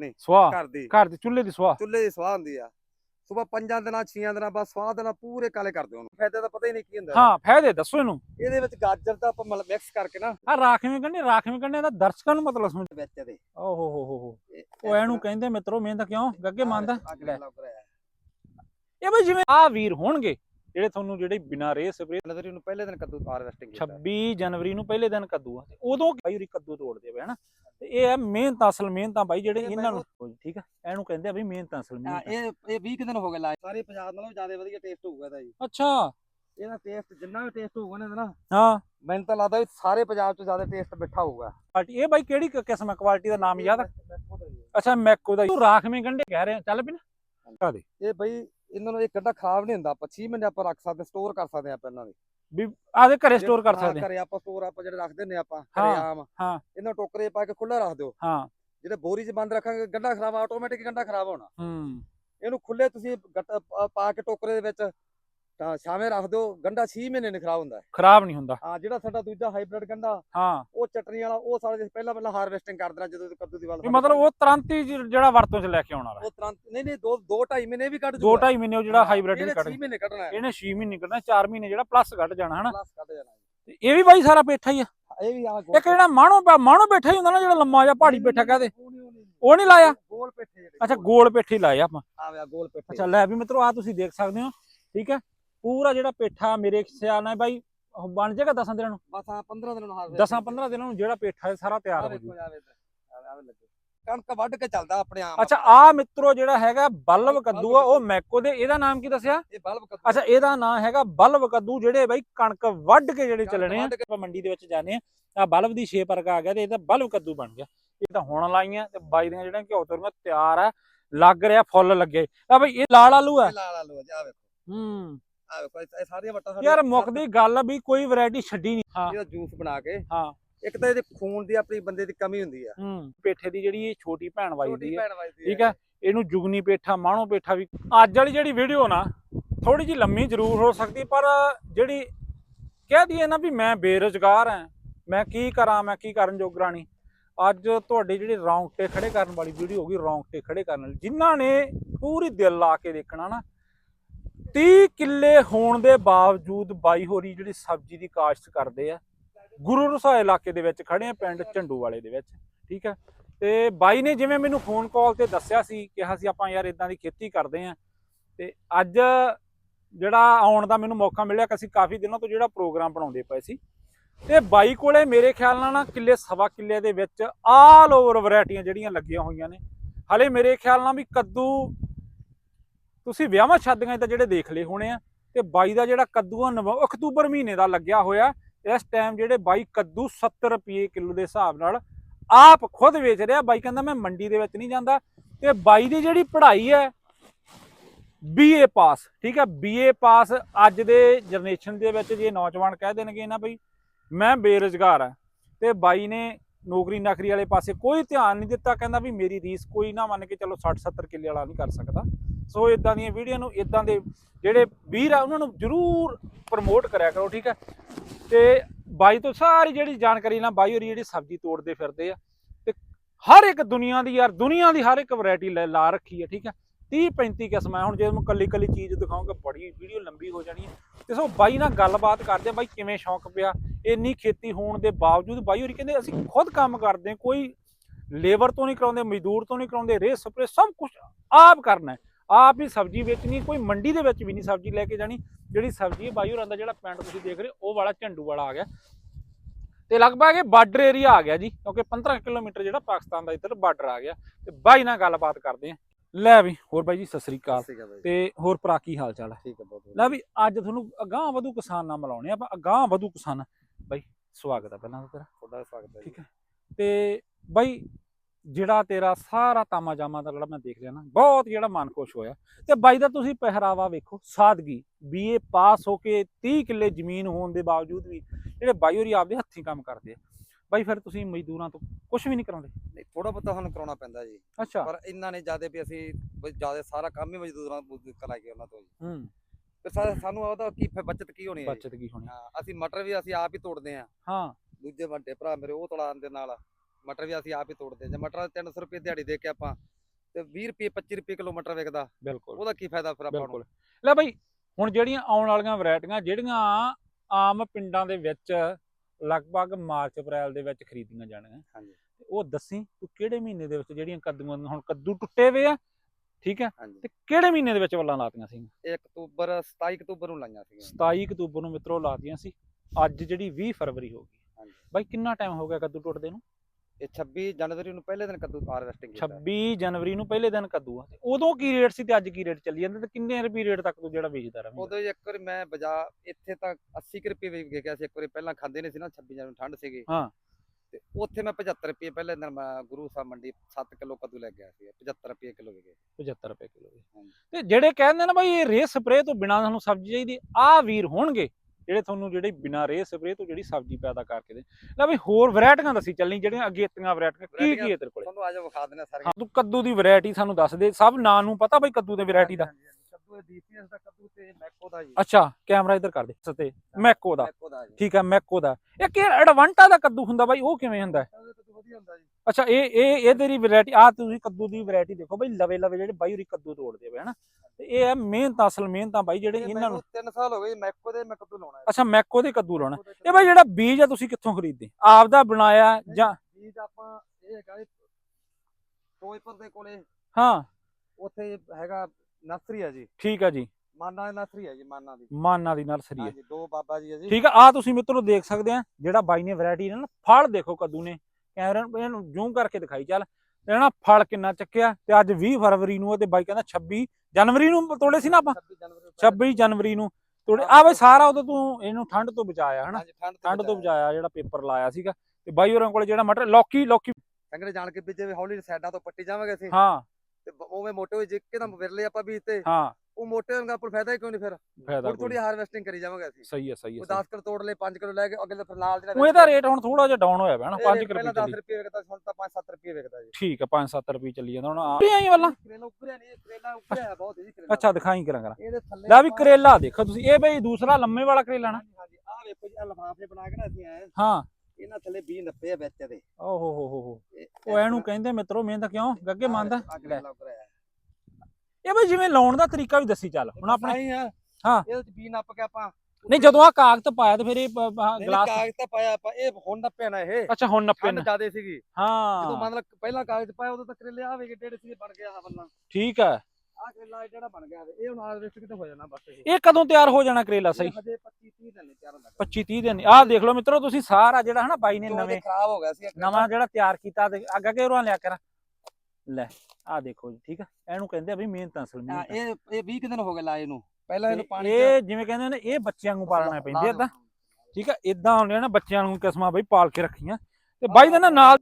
ਆਪਣੀ ਸਵਾਹ ਘਰ ਦੀ। ਘਰ ਦੇ ਚੁੱਲ੍ਹੇ ਦੀ ਸਵਾਹ। ਚੁੱਲ੍ਹੇ ਦੀ ਸਵਾਹ ਹੁੰਦੀ ਆ। ਸਵੇਰ ਪੰਜਾਂ ਦਿਨਾਂ ਛੀਆਂ ਦਿਨਾਂ ਬਾਅਦ ਸਵਾਹ ਦੇ ਨਾਲ ਪੂਰੇ ਕਾਲੇ ਕਰਦੇ ਉਹਨੂੰ। ਫਾਇਦਾ ਤਾਂ ਪਤਾ ਹੀ ਨਹੀਂ ਕੀ ਹੁੰਦਾ। ਹਾਂ ਫਾਇਦੇ ਦੱਸੋ ਇਹਨੂੰ। ਇਹਦੇ ਵਿੱਚ ਗਾਜਰ ਦਾ ਆਪਾਂ ਮਤਲਬ ਮਿਕਸ ਕਰਕੇ ਨਾ। ਆ ਰਾਖਵੇਂ ਕੰਨੇ ਰਾਖਵੇਂ ਕੰਨੇ ਦਾ ਦਰਸ਼ਕਾਂ ਨੂੰ ਮਤਲਬ ਸਮਝ ਵਿੱਚ ਇਹਦੇ। ਓਹ ਹੋ ਹੋ ਹੋ ਉਹ ਇਹਨੂੰ ਕਹਿੰਦੇ ਮਿੱਤਰੋ ਮਿਹਨਤ ਕਿਉਂ? ਗੱਗੇ ਮੰਨਦਾ? ਇਹ ਬਈ ਜਿਵੇਂ ਆ ਵੀਰ ਹੋਣਗੇ ਜਿਹੜੇ ਤੁਹਾਨੂੰ ਜਿਹੜੇ ਬਿਨਾਂ ਰੇ ਸਪਰੇ ਜਨਵਰੀ ਨੂੰ ਪਹਿਲੇ ਦਿਨ ਕੱਦੂ ਹਾਰਵੈਸਟਿੰਗ 26 ਜਨਵਰੀ ਨੂੰ ਪਹਿਲੇ ਦਿਨ ਕੱਦੂ ਆ। ਉਦੋਂ ਬਾਈ ਹੋਰੀ ਕੱਦੂ ਤੋੜਦੇ ਪਏ ਹਨਾ? ਤੇ ਇਹ ਹੈ ਮਿਹਨਤ ਅਸਲ ਮਿਹਨਤਾਂ ਬਾਈ ਜਿਹੜੇ ਇਹ ਇਹਨਾਂ ਨੂੰ ਠੀਕ ਆ ਇਹਨੂੰ ਕਹਿੰਦੇ ਆ ਬਈ ਮਿਹਨਤ ਅਸਲ ਹਾਂ ਮਿਹਨਤ ਇਹ ਇਹ 20 ਕੁ ਦਿਨ ਹੋ ਗਏ ਲਾਏ। ਸਾਰੇ ਪੰਜਾਬ ਨਾਲੋਂ ਜ਼ਿਆਦਾ ਵਧੀਆ ਟੇਸਟ ਹੋਊਗਾ ਇਹਦਾ ਜੀ। ਅੱਛਾ। ਇਹਦਾ ਟੇਸਟ ਜਿੰਨਾ ਵੀ ਟੇਸਟ ਹੋਊਗਾ ਨਾ ਇਹਦਾ ਨਾ ਹਾਂ। ਮੈਨੂੰ ਤਾਂ ਲੱਗਦਾ ਵੀ ਸਾਰੇ ਪੰਜਾਬ 'ਚ ਜ਼ਿਆਦਾ ਟੇਸਟ ਮਿੱਠਾ ਹੋਊਗਾ। ਇਹ ਬਾਈ ਕਿਹੜੀ ਕਿਸਮ ਹੈ ਕੁਆਲਿਟੀ ਦਾ ਨਾਮ ਯਾਦ ਅੱਛਾ ਮੈਕੋ ਦਾ ਤੂੰ ਰਾਖਵੇਂ ਗੰਢੇ ਕਹਿ ਰਹੇ ਚੱਲ ਪਈ ਨਾ ਇਹ ਬਈ ਇਹਨਾਂ ਨੂੰ ਇਹ ਕੱਢਾ ਖਰਾਬ ਨਹੀਂ ਹੁੰਦਾ। ਆਪਾਂ 6 ਮਹੀਨੇ ਆਪਾਂ ਰੱਖ ਸਕਦੇ ਸਟੋਰ ਕਰ ਸਕਦੇ ਆਪਾਂ ਇਹਨਾਂ ਦੇ। ਆਦੇ ਘਰੇ ਸਟੋਰ ਕਰ ਸਕਦੇ। ਘਰੇ ਆਪਾਂ ਸਟੋਰ ਆਪਾਂ ਜਿਹੜੇ ਰੱਖਦੇ ਨੇ ਆਪਾਂ ਘਰੇ ਆਮ। ਹਾਂ। ਇਹਨਾਂ ਟੋਕਰੇ ਪਾ ਕੇ ਖੁੱਲਾ ਰੱਖ ਦਿਓ। ਹਾਂ। ਜਿਹੜੇ ਬੋਰੀ 'ਚ ਬੰਦ ਰੱਖਾਂਗੇ ਗੰਡਾ ਖਰਾਬ ਆਟੋਮੈਟਿਕ ਗੰਡਾ ਖਰਾਬ ਹੋਣਾ। ਹੂੰ। ਇਹਨੂੰ ਖੁੱਲੇ ਤੁਸੀਂ ਪਾ ਕੇ ਟੋਕਰੇ ਦੇ ਵਿੱਚ ਤਾਂ ਛਾਵੇਂ ਰੱਖ ਦਿਓ ਗੰਡਾ 6 ਮਹੀਨੇ ਨਹੀਂ ਖਰਾਬ ਹੁੰਦਾ। ਖਰਾਬ ਨਹੀਂ ਹੁੰਦਾ। ਹਾਂ ਜਿਹੜਾ ਸਾਡਾ ਦੂਜਾ ਹਾਈਬ੍ਰਿਡ ਗੰਡਾ ਹਾਂ। ਉਹ ਚਟਨੀ ਵਾਲਾ ਉਹ ਸਾਡਾ ਪਹਿਲਾਂ ਪਹਿਲਾਂ ਹਾਰਵੈਸਟਿੰਗ ਕਰ ਦੇਣਾ ਜਦੋਂ ਕੱਦੂ ਦੀ ਵੱਲ ਵੀ ਮਤਲਬ ਉਹ ਤੁਰੰਤ ਹੀ ਜਿਹੜਾ ਵਰਤੋਂ ਚ ਲੈ ਕੇ ਆਉਣ ਉਹ ਤੁਰੰਤ ਨਹੀਂ ਨਹੀਂ ਦੋ ਦੋ ਢਾਈ ਮਹੀਨੇ ਵੀ ਕੱਢ ਦੋ ਢਾਈ ਮਹੀਨੇ ਉਹ ਜਿਹੜਾ ਹਾਈਬ੍ਰਿਡ ਨਹੀਂ ਕੱਢ 6 ਮਹੀਨੇ ਕੱਢਣਾ ਹੈ। ਇਹਨੇ 6 ਮਹੀਨੇ ਕੱਢਣਾ 4 ਮਹੀਨੇ ਜਿਹੜਾ ਪਲੱਸ ਕੱਢ ਜਾਣਾ ਹਨਾ? ਪਲੱਸ ਕੱਢ ਜਾਣਾ ਤੇ ਇਹ ਵੀ ਬਾਈ ਸਾਰਾ ਪੇਠਾ ਹੀ ਆ। ਇਹ ਵੀ ਆ ਇੱਕ ਜਿਹੜਾ ਮਾਣੋ ਮਾਣੋ ਪੇਠਾ ਹੀ ਹੁੰਦਾ ਨਾ ਜਿਹੜਾ ਲੰਮਾ ਜਿਹਾ ਪਹਾੜੀ ਪੇਠਾ ਕਹਦੇ। ਉਹ ਨਹੀਂ ਲਾਇਆ? ਗੋਲ ਪੇਠੇ ਜਿਹੜੇ ਅੱਛਾ ਗੋਲ। ਪੇਠੇ ਲਾਏ ਆਪਾਂ। ਆਵੇ ਗੋਲ ਪੇਠੇ। ਅੱਛਾ ਲੈ ਵੀ ਮਿੱਤਰੋ ਆ ਤੁਸੀਂ ਦੇਖ ਸਕਦੇ ਹੋ ਠੀਕ ਹੈ? ਪੂਰਾ ਜਿਹੜਾ ਪੇਠਾ ਮੇਰੇ ਖਿਆਲ ਨਾਲ ਬਾਈ ਬਣ ਜਾਏਗਾ 10 ਦਿਨਾਂ ਨੂੰ? ਬਸ ਆ 15 ਦਿਨਾਂ ਨੂੰ 10 15 ਦਿਨਾਂ ਨੂੰ ਜਿਹੜਾ ਪੇਠਾ ਹੈ ਸਾਰਾ ਤਿਆਰ ਹੋ ਵੇਖੋ ਜੂ। ਆਵੇ ਆਵੇ ਆਵੇ ਲੱਗੇ ਕਣਕ ਵੱਢ ਕੇ ਚੱਲਦਾ ਆਪਣੇ ਆਪ ਅੱਛਾ ਆ ਮਿੱਤਰੋ ਜਿਹੜਾ ਹੈਗਾ ਬਲਬ ਕੱਦੂ ਆ ਉਹ ਮੈਕੋ ਦੇ ਇਹਦਾ ਨਾਮ ਕੀ ਦੱਸਿਆ? ਇਹ ਬਲਬ ਕੱਦੂ ਅੱਛਾ ਇਹਦਾ ਨਾਮ ਹੈਗਾ ਬਲਬ ਕੱਦੂ ਜਿਹੜੇ ਬਾਈ ਕਣਕ ਵੱਢ ਕੇ ਜਿਹੜੇ ਚੱਲਣੇ ਆ ਆਪਾਂ ਮੰਡੀ ਦੇ ਵਿੱਚ ਜਾਂਦੇ ਆ ਆ ਬਲਬ ਦੀ ਸ਼ੇਪ ਵਰਗਾ ਆ ਗਿਆ ਤੇ ਇਹਦਾ ਬਲਬ ਕੱਦੂ ਬਣ ਗਿਆ। ਇਹ ਤਾਂ ਹੁਣ ਲਾਈਆਂ ਤੇ ਬਾਈ ਦੀਆਂ ਜਿਹੜੀਆਂ ਘਿਓ ਤੋਰੀਆਂ ਤਿਆਰ ਆ ਲੱਗ ਰਿਹਾ ਫੁੱਲ ਲੱਗੇ। ਆ ਬਈ ਇਹ ਲਾਲ ਆਲੂ ਆ। ਲਾਲ ਆਲੂ ਆ ਜੀ, ਵੇਖੋ। ਹੂੰ। ਆ ਵੇਖੋ ਇਹ ਸਾਰੀਆਂ ਵੱਟਾਂ ਯਾਰ ਮੁੱਕਦੀ ਗੱਲ ਆ ਵੀ ਕੋਈ ਵੈਰਾਈਟੀ ਛੱਡੀ ਨਹੀਂ। ਹਾਂ। ਇਹਦਾ ਜੂਸ ਬਣਾ ਕੇ ਹਾਂ। ਇੱਕ ਤਾਂ ਇਹਦੇ ਖੂਨ ਦੀ ਆਪਣੀ ਬੰਦੇ ਦੀ ਕਮੀ ਹੁੰਦੀ ਆ। ਹੂੰ। ਪੇਠੇ ਦੀ ਜਿਹੜੀ ਇਹ ਛੋਟੀ ਭੈਣ ਵੱਜਦੀ ਛੋਟੀ ਹੈ ਭੈਣ ਵੱਜਦੀ ਠੀਕ ਹੈ ਇਹਨੂੰ ਜੁਗਨੀ ਪੇਠਾ ਮਾਣੋ ਪੇਠਾ ਵੀ ਅੱਜ ਵਾਲੀ ਜਿਹੜੀ ਵੀਡੀਓ ਨਾ ਥੋੜੀ ਜੀ ਲੰਮੀ ਜ਼ਰੂਰ ਹੋ ਸਕਦੀ ਪਰ ਜਿਹੜੀ ਕਹਿ ਦਈਏ ਨਾ ਵੀ ਮੈਂ ਬੇਰੁਜ਼ਗਾਰ ਹਾਂ ਮੈਂ ਕੀ ਕਰਾਂ ਮੈਂ ਕੀ ਕਰਨ ਜੋਗਰਾ ਨਹੀਂ ਅੱਜ ਤੁਹਾਡੇ ਜਿਹੜੇ ਰੌਂਗਟੇ ਖੜੇ ਕਰਨ ਵਾਲੀ ਵੀਡੀਓ ਹੋਗੀ ਰੌਂਗਟੇ ਖੜੇ ਕਰਨ ਵਾਲੀ। ਜਿਨ੍ਹਾਂ ਨੇ ਪੂਰੀ ਦਿਲ ਲਾ ਕੇ ਦੇਖਣਾ ਨਾ 30 ਕਿੱਲੇ ਹੋਣ ਦੇ ਬਾਵਜੂਦ ਬਾਈ ਹੋਰੀ ਜਿਹੜੀ ਸਬਜ਼ੀ ਦੀ ਕਾਸ਼ਤ ਕਰਦੇ ਆ, ਗੁਰੂ ਰਸਾ ਇਲਾਕੇ ਦੇ ਵਿੱਚ ਖੜੇ ਆ, ਪਿੰਡ ਝੰਡੂ ਵਾਲੇ ਦੇ ਵਿੱਚ, ਠੀਕ ਹੈ ਤੇ ਬਾਈ ਨੇ ਜਿਵੇਂ ਮੈਨੂੰ ਫੋਨ ਕਾਲ ਤੇ ਦੱਸਿਆ ਸੀ, ਕਿਹਾ ਸੀ ਆਪਾਂ ਯਾਰ ਇਦਾਂ ਦੀ ਖੇਤੀ ਕਰਦੇ ਆਂ, ਤੇ ਅੱਜ ਜਿਹੜਾ ਆਉਣ ਦਾ ਮੈਨੂੰ ਮੌਕਾ ਮਿਲਿਆ ਕਿ ਅਸੀਂ ਕਾਫੀ ਦਿਨਾਂ ਤੋਂ ਜਿਹੜਾ ਪ੍ਰੋਗਰਾਮ ਬਣਾਉਂਦੇ ਪਏ ਸੀ, ਤੇ ਬਾਈ ਕੋਲੇ ਮੇਰੇ ਖਿਆਲ ਨਾਲ ਨਾ ਕਿੱਲੇ, ਸਵਾ ਕਿੱਲੇ ਦੇ ਵਿੱਚ ਆਲ ਓਵਰ ਵੈਰਾਈਟੀਆਂ ਜਿਹੜੀਆਂ ਲੱਗੀਆਂ ਹੋਈਆਂ ਨੇ, ਹਲੇ ਮੇਰੇ ਖਿਆਲ ਨਾਲ ਵੀ ਕੱਦੂ ਤੁਸੀਂ ਵਿਆਹਾਂ ਸ਼ਾਦੀਆਂ ਤਾਂ ਜਿਹੜੇ ਦੇਖ ਲਏ ਹੋਣੇ ਆ, ਤੇ ਬਾਈ ਦਾ ਜਿਹੜਾ ਕੱਦੂ ਆ, ਨਵ- ਅਕਤੂਬਰ ਮਹੀਨੇ ਦਾ ਲੱਗਿਆ ਹੋਇਆ, ਇਸ ਟਾਈਮ ਜਿਹੜੇ ਬਾਈ ਕੱਦੂ 70 ਰੁਪਏ ਕਿਲੋ ਦੇ ਹਿਸਾਬ ਨਾਲ ਆਪ ਖੁਦ ਵੇਚ ਰਿਹਾ। ਬਾਈ ਕਹਿੰਦਾ ਮੈਂ ਮੰਡੀ ਦੇ ਵਿੱਚ ਨਹੀਂ ਜਾਂਦਾ। ਤੇ ਬਾਈ ਦੀ ਜਿਹੜੀ ਪੜ੍ਹਾਈ ਹੈ ਬੀਏ ਪਾਸ ਠੀਕ ਹੈ? ਬੀਏ ਪਾਸ ਅੱਜ ਦੇ ਜਨਰੇਸ਼ਨ ਦੇ ਵਿੱਚ ਜੇ ਨੌਜਵਾਨ ਕਹਿ ਦੇਣਗੇ ਨਾ ਬਈ, ਮੈਂ ਬੇਰੁਜ਼ਗਾਰ ਆ ਤੇ ਬਾਈ ਨੇ ਨੌਕਰੀ ਨਾਕਰੀ ਵਾਲੇ ਪਾਸੇ ਕੋਈ ਧਿਆਨ ਨਹੀਂ ਦਿੱਤਾ। ਕਹਿੰਦਾ ਵੀ ਮੇਰੀ ਰੀਸ ਕੋਈ ਨਾ ਮੰਨ ਕੇ ਚਲੋ 60 70 ਕਿੱਲੇ ਵਾਲਾ ਨਹੀਂ ਕਰ ਸਕਦਾ। ਸੋ ਇਦਾਂ ਦੀਆਂ ਵੀਡੀਓ ਨੂੰ ਇਦਾਂ ਦੇ ਜਿਹੜੇ ਵੀਰ ਆ, ਉਹਨਾਂ ਨੂੰ ਜਰੂਰ ਪ੍ਰਮੋਟ ਕਰਿਆ ਕਰੋ, ਠੀਕ ਹੈ ਤੇ ਬਾਈ ਤੋਂ ਸਾਰੀ ਜਿਹੜੀ ਜਾਣਕਾਰੀ ਨਾ ਬਾਈ ਹੋਰੀ ਜਿਹੜੀ ਸਬਜ਼ੀ ਤੋੜਦੇ ਫਿਰਦੇ ਆ, ਤੇ ਹਰ ਇੱਕ ਦੁਨੀਆ ਦੀ ਯਾਰ, ਦੁਨੀਆ ਦੀ ਹਰ ਇੱਕ ਵੈਰਾਈਟੀ ਲਾ ਰੱਖੀ ਹੈ ਠੀਕ ਹੈ 30 35 ਕਿਸਮਾਂ ਹੁਣ ਜੇ ਮੈਂ ਕੱਲੀ ਕੱਲੀ ਚੀਜ਼ ਦਿਖਾਉਂਗਾ, ਬੜੀ ਵੀਡੀਓ ਲੰਬੀ ਹੋ ਜਾਣੀ ਹੈ ਤੇ ਸੋ ਬਾਈ ਨਾਲ ਗੱਲਬਾਤ ਕਰਦੇ ਬਾਈ ਕਿਵੇਂ ਸ਼ੌਂਕ ਪਿਆ, ਇੰਨੀ ਖੇਤੀ ਹੋਣ ਦੇ ਬਾਵਜੂਦ ਬਾਈ ਹੋਰੀ ਕਹਿੰਦੇ, ਅਸੀਂ ਖੁਦ ਕੰਮ ਕਰਦੇ ਕੋਈ ਲੇਬਰ ਤੋਂ ਨਹੀਂ ਕਰਾਉਂਦੇ, ਮਜ਼ਦੂਰ ਤੋਂ ਨਹੀਂ ਕਰਾਉਂਦੇ ਰੇਹ ਸਪਰੇ ਸਭ ਕੁਝ ਆਪ ਕਰਨਾ ਹੈ। ਆਪ ਹੀ ਸਬਜ਼ੀ ਵੇਚਣੀ ਕੋਈ ਮੰਡੀ ਦੇ ਵਿੱਚ ਵੀ ਨਹੀਂ ਸਬਜ਼ੀ ਲੈ ਕੇ ਜਾਣੀ। ਜਿਹੜੀ ਸਬਜ਼ੀ ਬਾਈ ਹੋਰਾਂ ਦਾ ਜਿਹੜਾ ਪਿੰਡ ਤੁਸੀਂ ਦੇਖ ਰਹੇ ਉਹ ਵਾਲਾ ਝੰਡੂ ਵਾਲਾ ਆ ਗਿਆ। ਤੇ ਲਗਭਗ ਇਹ ਬਾਰਡਰ ਏਰੀਆ ਆ ਗਿਆ ਜੀ ਕਿਉਂਕਿ 15 ਕਿਲੋਮੀਟਰ ਜਿਹੜਾ ਪਾਕਿਸਤਾਨ ਦਾ ਇੱਧਰ ਬਾਰਡਰ ਆ ਗਿਆ। ਤੇ ਬਾਈ ਨਾਲ ਗੱਲਬਾਤ ਕਰਦੇ ਆ ਲੈ ਵੀ ਹੋਰ ਬਾਈ ਜੀ ਸਤਿ ਸ੍ਰੀ ਅਕਾਲ। ਤੇ ਹੋਰ ਭਰਾ ਕੀ ਹਾਲ ਚਾਲ ਹੈ? ਠੀਕ ਹੈ ਬਹੁਤ। ਲੈ ਵੀ ਅੱਜ ਤੁਹਾਨੂੰ ਅਗਾਹ ਵਧੂ ਕਿਸਾਨ ਨਾਲ ਮਿਲਾਉਣੇ ਆਪਾਂ ਅਗਾਹ ਵਧੂ ਕਿਸਾਨ। ਬਾਈ ਸਵਾਗਤ ਹੈ ਪਹਿਲਾਂ ਤਾਂ ਤੇਰਾ। ਤੁਹਾਡਾ ਸਵਾਗਤ ਹੈ ਠੀਕ ਹੈ। ਤੇ ਬਾਈ ਜਿਹੜਾ ਤੇਰਾ ਸਾਰਾ ਤਾਮਾ ਜਾਮਾ ਦਾ ਜਿਹੜਾ ਮੈਂ ਦੇਖ ਲਿਆ ਨਾ ਬਹੁਤ ਜਿਹੜਾ ਮਨ ਖੁਸ਼ ਹੋਇਆ। ਤੇ ਬਾਈ ਦਾ ਤੁਸੀਂ ਪਹਿਰਾਵਾ ਵੇਖੋ ਸਾਦਗੀ ਬੀਏ ਪਾਸ ਹੋ ਕੇ 30 ਕਿੱਲੇ ਜ਼ਮੀਨ ਹੋਣ ਦੇ ਬਾਵਜੂਦ ਵੀ ਜਿਹੜੇ ਬਾਈ ਹੋਰੀ ਆਪਦੇ ਹੱਥੀਂ ਕੰਮ ਕਰਦੇ ਆ। ਬਾਈ ਫਿਰ ਤੁਸੀਂ ਮਜ਼ਦੂਰਾਂ ਤੋਂ ਕੁਝ ਵੀ ਨਹੀਂ ਕਰਾਉਂਦੇ? ਨਹੀਂ ਥੋੜਾ ਬਹੁਤਾ ਸਾਨੂੰ ਕਰਾਉਣਾ ਪੈਂਦਾ ਜੀ। ਅੱਛਾ। ਪਰ ਇੰਨਾ ਨਹੀਂ ਜ਼ਿਆਦਾ ਵੀ ਅਸੀਂ ਜ਼ਿਆਦਾ ਸਾਰਾ ਕੰਮ ਹੀ ਮਜ਼ਦੂਰਾਂ ਨੂੰ ਕਰਾਈਏ ਉਹਨਾਂ ਤੋਂ ਜੀ। ਹੂੰ। ਫਿਰ ਸਾਨੂੰ ਉਹਦਾ ਕੀ ਫਿਰ ਬਚਤ ਕੀ ਹੋਣੀ ਹੈ? ਬਚਤ ਕੀ ਹੋਣੀ? ਹਾਂ ਅਸੀਂ ਮਟਰ ਵੀ ਅਸੀਂ ਆਪ ਹੀ ਤੋੜਦੇ ਆ ਹਾਂ। ਦੂਜੇ ਵੱਡੇ ਭਰਾ ਮੇਰੇ ਉਹ ਤੋੜਾਉਣ ਦੇ ਨਾਲ। ਮਟਰ ਵੀ ਅਸੀਂ ਆਪ ਹੀ ਤੋੜਦੇ ਜੇ ਮਟਰ 300 ਰੁਪਏ ਦਿਹਾੜੀ ਦੇ ਕੇ ਆਪਾਂ ਤੇ 20 ਰੁਪਏ 25 ਰੁਪਏ ਕਿਲੋਮੀਟਰ ਵਿਕਦਾ ਬਿਲਕੁਲ। ਉਹਦਾ ਕੀ ਫਾਇਦਾ ਫਿਰ ਆਪਾਂ ਨੂੰ? ਲੈ ਬਈ ਹੁਣ ਜਿਹੜੀਆਂ ਆਉਣ ਵਾਲੀਆਂ ਵੈਰਾਈਟੀਆਂ ਜਿਹੜੀਆਂ ਆਮ ਪਿੰਡਾਂ ਦੇ ਵਿੱਚ ਲਗਭਗ ਮਾਰਚ ਅਪ੍ਰੈਲ ਦੇ ਵਿੱਚ ਖਰੀਦੀਆਂ ਜਾਣੀਆਂ ਹਾਂਜੀ। ਉਹ ਦੱਸੀ ਤੂੰ ਕਿਹੜੇ ਮਹੀਨੇ ਦੇ ਵਿੱਚ ਜਿਹੜੀਆਂ ਕੱਦੂਆਂ ਹੁਣ ਕੱਦੂ ਟੁੱਟੇ ਹੋਏ ਆ ਠੀਕ ਹੈ ਤੇ ਕਿਹੜੇ ਮਹੀਨੇ ਦੇ ਵਿੱਚ ਵੱਲਾਂ ਲਾਤੀਆਂ ਸੀ? 1 ਅਕਤੂਬਰ 27 ਅਕਤੂਬਰ ਨੂੰ ਲਾਈਆਂ ਸੀਗੀਆਂ। 27 ਅਕਤੂਬਰ ਨੂੰ ਮਿੱਤਰੋ ਲਾਤੀਆਂ ਸੀ ਅੱਜ ਜਿਹੜੀ 20 ਫਰਵਰੀ ਹੋ ਗਈ। ਹਾਂਜੀ। ਬਾਈ ਕਿੰਨਾ ਟਾਈਮ ਹੋ ਗਿਆ ਕੱਦੂ ਟੁੱਟਦੇ ਨੂੰ? ਇਹ 26 ਜਨਵਰੀ ਨੂੰ ਪਹਿਲੇ ਦਿਨ ਕੱਦੂ ਹਾਰਵੈਸਟਿੰਗ ਕੀਤਾ 26 ਜਨਵਰੀ ਨੂੰ ਪਹਿਲੇ ਦਿਨ ਕੱਦੂ ਆ। ਤੇ ਉਦੋਂ ਕੀ ਰੇਟ ਸੀ ਤੇ ਅੱਜ ਕੀ ਰੇਟ ਚੱਲੀ ਜਾਂਦਾ ਤੇ ਕਿੰਨੇ ਰੁਪਏ ਰੇਟ ਤੱਕ ਤੂੰ ਜਿਹੜਾ ਵੇਚਦਾ ਰਵੇਂ ਉਦੋਂ ਇੱਕ ਵਾਰੀ ਮੈਂ ਬਾਜ਼ਾਰ ਇੱਥੇ ਤਾਂ 80 ਕੁ ਰੁਪਏ ਵੇਚ ਗਿਆ ਸੀ ਇੱਕ ਵਾਰੀ ਪਹਿਲਾਂ ਖਾਂਦੇ ਨਹੀਂ ਸੀ ਨਾ 26 ਜਨਵਰੀ ਨੂੰ ਠੰਡ ਸੀਗੀ। ਹਾਂ। ਤੇ ਉੱਥੇ ਮੈਂ 75 ਰੁਪਏ ਪਹਿਲੇ ਦਿਨ ਮੈਂ ਗੁਰੂ ਸਾਹਿਬ ਮੰਡੀ 7 ਕਿਲੋ ਕੱਦੂ ਲੈ ਗਿਆ ਸੀ 75 ਰੁਪਏ ਕਿਲੋ ਵਿਕੇ 75 ਰੁਪਏ ਕਿਲੋ ਹਾਂਜੀ। ਤੇ ਜਿਹੜੇ ਕਹਿੰਦੇ ਨੇ ਬਾਈ ਇਹ ਰੇ ਸਪਰੇ ਤੋਂ ਬਿਨਾਂ ਸਾਨੂੰ ਸਬਜ਼ੀ ਚਾਹੀਦੀ ਆ ਵੀਰ ਹੋਣਗੇ। ਜਿਹੜੇ ਤੁਹਾਨੂੰ ਜਿਹੜੇ ਬਿਨਾਂ ਰੇ ਸਪਰੇ ਤੋਂ ਜਿਹੜੀ ਸਬਜ਼ੀ ਪੈਦਾ ਕਰਕੇ ਦੇ। ਲੈ ਬਈ ਹੋਰ ਵੈਰਾਈਟੀਆਂ ਦੱਸੀ ਚੱਲਣੀ ਜਿਹੜੀਆਂ ਅਗੇਤੀਆਂ ਵੈਰਾਈਟੀਆਂ ਕੀ ਕੀ ਹੈ ਤੇਰੇ ਕੋਲੇ? ਤੁਹਾਨੂੰ ਆਜੋ ਵਿਖਾ ਦਿੰਦੇ ਸਾਰੇ ਹਾਂ ਤੂੰ ਕੱਦੂ ਦੀ ਵੈਰਾਈਟੀ ਸਾਨੂੰ ਦੱਸ ਦੇ ਸਭ ਨਾਂ ਨੂੰ ਪਤਾ ਬਈ ਕੱਦੂ ਦੇ ਵੈਰਾਈਟੀ ਦਾ? ਕੱਦੂ ਡੀਪੀਐਸ ਦਾ ਕੱਦੂ ਤੇ ਮੈਕੋ ਦਾ ਜੀ। ਅੱਛਾ ਕੈਮਰਾ ਇੱਧਰ ਕਰ ਦੇ ਸਤੇ ਮੈਕੋ ਦਾ। ਠੀਕ ਹੈ ਮੈਕੋ ਦਾ। ਇਹ ਕਿ ਐਡਵਾਂਟਾ ਦਾ ਕੱਦੂ ਹੁੰਦਾ ਬਾਈ ਉਹ ਕਿਵੇਂ ਹੁੰਦਾ? ਅੱਛਾ ਇਹ ਇਹ ਇਹ ਤੇਰੀ ਵੈਰਾਈਟੀ ਆ ਤੁਸੀਂ ਕੱਦੂ ਦੀ ਵੈਰਾਈਟੀ ਦੇਖੋ ਬਈ ਲਵੇ ਲਵੇ ਜਿਹੜੇ ਬਾਈ ਹੋਰੀ ਕੱਦੂ ਤੋੜਦੇ ਪਏ ਹਨਾ? ਤੇ ਇਹ ਹੈ ਮਿਹਨਤ ਅਸਲ ਮਿਹਨਤਾਂ ਬਾਈ ਜਿਹੜੇ ਇਹਨਾਂ ਨੂੰ 3 ਸਾਲ ਹੋ ਗਏ ਜੀ, ਮੈਕੋ ਦੇ ਮੈਂ ਕੱਦੂ ਲਾਉਣਾ ਅੱਛਾ ਮੈਕੋ ਦੇ ਕੱਦੂ ਲਾਉਣਾ। ਇਹ ਬਾਈ ਜਿਹੜਾ ਬੀਜ ਆ ਤੁਸੀਂ ਕਿੱਥੋਂ ਖਰੀਦਦੇ? ਆਪ ਦਾ ਬਣਾਇਆ ਜਾਂ ਬੀਜ ਆਪਾਂ ਇਹ ਹੈਗਾ ਜੀ ਫਿਰੋਜ਼ਪੁਰ ਦੇ ਕੋਲੇ। ਹਾਂ। ਉੱਥੇ ਹੈਗਾ ਨਰਸਰੀ ਹੈ ਜੀ। ਠੀਕ ਆ ਜੀ। ਮਾਨਾ ਦੀ ਨਰਸਰੀ ਹੈ ਜੀ ਮਾਨਾ ਦੀ। ਮਾਨਾ ਦੀ ਨਰਸਰੀ ਹੈ ਹਾਂਜੀ ਦੋ ਬਾਬਾ ਜੀ ਹੈ ਜੀ। ਠੀਕ ਆ ਆ ਤੁਸੀਂ ਮਿੱਤਰੋ ਦੇਖ ਸਕਦੇ ਆ ਜਿਹੜਾ ਬਾਈ ਨੇ ਵੈਰਾਈਟੀ ਨੇ ਫਲ ਦੇਖੋ ਕੱਦੂ ਨੇ। ਕੈਮਰਾ ਨੂੰ ਇਹਨੂੰ ਜ਼ੂਮ ਕਰਕੇ ਦਿਖਾਈ ਚੱਲ। ਤੇ ਨਾ ਫਲ ਕਿੰਨਾ ਚੱਕਿਆ ਤੇ ਅੱਜ 20 ਫਰਵਰੀ ਨੂੰ ਤੇ ਬਾਈ ਕਹਿੰਦਾ 26 ਜਨਵਰੀ ਨੂੰ ਤੋੜੇ ਸੀ ਨਾ ਆਪਾਂ? 26 ਜਨਵਰੀ ਨੂੰ ਪਹਿਲਾਂ- 26 ਜਨਵਰੀ ਨੂੰ ਤੋੜੇ। ਆ ਬਈ ਸਾਰਾ ਉਦੋਂ ਤੂੰ ਇਹਨੂੰ ਠੰਡ ਤੋਂ ਬਚਾਇਆ ਹਨਾ? ਠੰਡ ਤੋਂ ਬਚਾਇਆ। ਜਿਹੜਾ ਪੇਪਰ ਲਾਇਆ ਸੀਗਾ। ਤੇ ਬਾਈ ਹੋਰਾਂ ਕੋਲ ਜਿਹੜਾ ਮਟਰ ਲੌਕੀ ਲੌਕੀ। ਸੰਗਰੇ ਜਾਣ ਕੇ ਵੀ ਹੌਲੀ ਸਾਈਡਾਂ ਤੋਂ ਪੱਟੀ ਜਾਵਾਂਗੇ ਅਸੀਂ। ਹਾਂ। ਤੇ ਉਵੇਂ ਮੋਟੇ ਹੋਏ ਜਿੱਕੇ ਦਾ ਵਿਰਲੇ ਆਪਾਂ ਬੀਜ ਤੇ ਹਾਂ। ਉਹ ਮੋਟੇ ਹੋਣ ਦਾ ਆਪਾਂ ਫਾਇਦਾ ਹੀ ਕੋਈ ਨਹੀਂ ਫਿਰ? ਫਾਇਦਾ ਥੋੜੀ ਹਾਰਵੈਸਟਿੰਗ ਕਰੀ ਜਾਵਾਂਗੇ ਅਸੀਂ। ਸਹੀ ਹੈ ਸਹੀ ਹੈ ਉਹ ਸਹੀ 10 ਕਿਲੋ ਤੋੜ ਲਏ 5 ਕਿਲੋ ਲੈ ਕੇ ਅੱਗੇ ਫਿਰ ਨਾਲ ਜਿਹੜਾ ਉਹ ਇਹਦਾ ਰੇਟ ਹੁਣ ਥੋੜਾ ਜਿਹਾ ਡਾਊਨ ਹੋਇਆ ਪਿਆ ਨਾ 5 ਪਹਿਲਾਂ ਰੁਪਏ 10 ਰੁਪਏ ਵਿਕਦਾ ਹੁਣ ਤਾਂ 5-7 ਰੁਪਏ ਵਿਕਦਾ ਜੀ। ਠੀਕ ਹੈ 5-7 ਰੁਪਏ ਚੱਲੀ ਜਾਂਦਾ ਹੁਣ ਆ ਆਈ ਵਾਲਾ। ਕਰੇਲਾ ਉੱਪਰਿਆ ਨਹੀਂ ਕਰੇਲਾ ਉੱਪਰਿਆ ਬਹੁਤ ਜੀ ਕਰੇਲਾ। ਅੱਛਾ ਦਿਖਾਈ ਕਰਾਂ ਕਰਾਂ। ਇਹਦੇ ਥੱਲੇ ਲੈ ਵੀ ਕਰੇਲਾ ਦੇਖੋ ਤੁਸੀਂ ਇਹ ਬਈ ਦੂਸਰਾ ਲੰਮੇ ਵਾਲਾ ਕਰੇਲਾ ਨਾ। ਹਾਂਜੀ ਆਹ ਵੇਖੋ ਜੀ ਲਿਫਾਫੇ ਬਣਾ ਕੇ ਨਾ ਅਸੀਂ ਆਏ। ਹਾਂ। ਇਹਨਾਂ ਥੱਲੇ ਬੀਜ ਨੱਪੇ ਆ ਵਿੱਚ ਇਹਦੇ ਓਹ ਹੋ ਹੋ ਹੋ। ਉਹ ਇਹਨੂੰ ਕਹਿੰਦੇ ਮਿੱਤਰੋ ਮਿਹਨਤ ਕਿਉਂ? ਗੱਗੇ ਮੰਨਦਾ। ਇਹ ਬਈ ਜਿਵੇਂ ਲਾਉਣ ਦਾ ਤਰੀਕਾ ਵੀ ਦੱਸੀ ਚੱਲ। ਹੁਣ ਆਪਣੇ ਹਾਂ। ਇਹਦੇ ਚ ਨੱਪ ਕੇ ਆਪਾਂ ਨਹੀਂ ਜਦੋਂ ਆ ਕਾਗਜ਼ ਪਾਇਆ ਤੇ ਫਿਰ ਇਹ ਗਲਾਸ ਕਾਗਜ਼ ਤਾਂ ਪਾਇਆ ਆਪਾਂ। ਇਹ ਹੁਣ ਨੱਪਿਆ ਨਾ ਇਹ। ਅੱਛਾ ਹੁਣ ਨੱਪੇ ਨੇ। ਜ਼ਿਆਦੇ ਸੀਗੀ। ਜਦੋਂ ਹਾਂ। ਮਤਲਬ ਪਹਿਲਾਂ ਕਾਗਜ਼ ਪਾਇਆ ਉਦੋਂ ਤਾਂ ਕਰੇਲੇ ਆ ਵੇਗੇ ਡੇਢ ਸੀ ਬਣ ਗਿਆ ਆ ਬੰਨਾ ਠੀਕ ਹੈ। ਆ ਕਰੇਲਾ ਜਿਹੜਾ ਬਣ ਗਿਆ ਇਹ ਹੁਣ ਹਾਰਵੈਸਟ ਕਿਤੇ ਹੋ ਜਾਣਾ ਬਸ ਇਹ। ਇਹ ਕਦੋਂ ਤਿਆਰ ਹੋ ਜਾਣਾ ਕਰੇਲਾ ਸਹੀ? ਹਜੇ 25 30 ਦਿਨ ਨੇ ਹੁੰਦਾ 25 30 ਦਿਨ ਆਹ ਦੇਖ ਲਓ ਮਿੱਤਰੋ ਤੁਸੀਂ ਸਾਰਾ ਜਿਹੜਾ ਹਨਾ ਬਾਈ ਨੇ ਨਵੇਂ ਖਰਾਬ ਹੋ ਗਿਆ ਸੀ। ਨਵਾਂ ਜਿਹੜਾ ਤਿਆਰ ਕੀਤਾ ਤੇ ਅੱਗਾ ਕੇ ਉਰਾਂ ਲਿਆ ਕਰਾਂ। ਲੈ ਆਹ ਦੇਖੋ ਜੀ ਠੀਕ ਆ? ਇਹਨੂੰ ਕਹਿੰਦੇ ਆ ਵੀ ਮਿਹਨਤ ਅਸਲ ਮਿਹਨਤ। ਇਹ ਇਹ 20 ਕੁ ਦਿਨ ਹੋ ਗਏ ਲਾਏ ਨੂੰ। ਪਹਿਲਾਂ ਇਹਨੂੰ ਪਾਣੀ ਇਹ ਜਿਵੇਂ ਕਹਿੰਦੇ ਨੇ ਇਹ ਬੱਚਿਆਂ ਨੂੰ ਪਾਲਣਾ ਪੈਂਦੀ ਏਦਾਂ। ਠੀਕ ਆ? ਇਦਾਂ ਹੁੰਦੀਆਂ ਨਾ ਬੱਚਿਆਂ ਨੂੰ ਕਿਸਮਾਂ ਬਈ ਪਾਲ ਕੇ ਰੱਖੀਆਂ। ਤੇ ਬਾਈ ਦਾ ਨਾ ਨਾਲ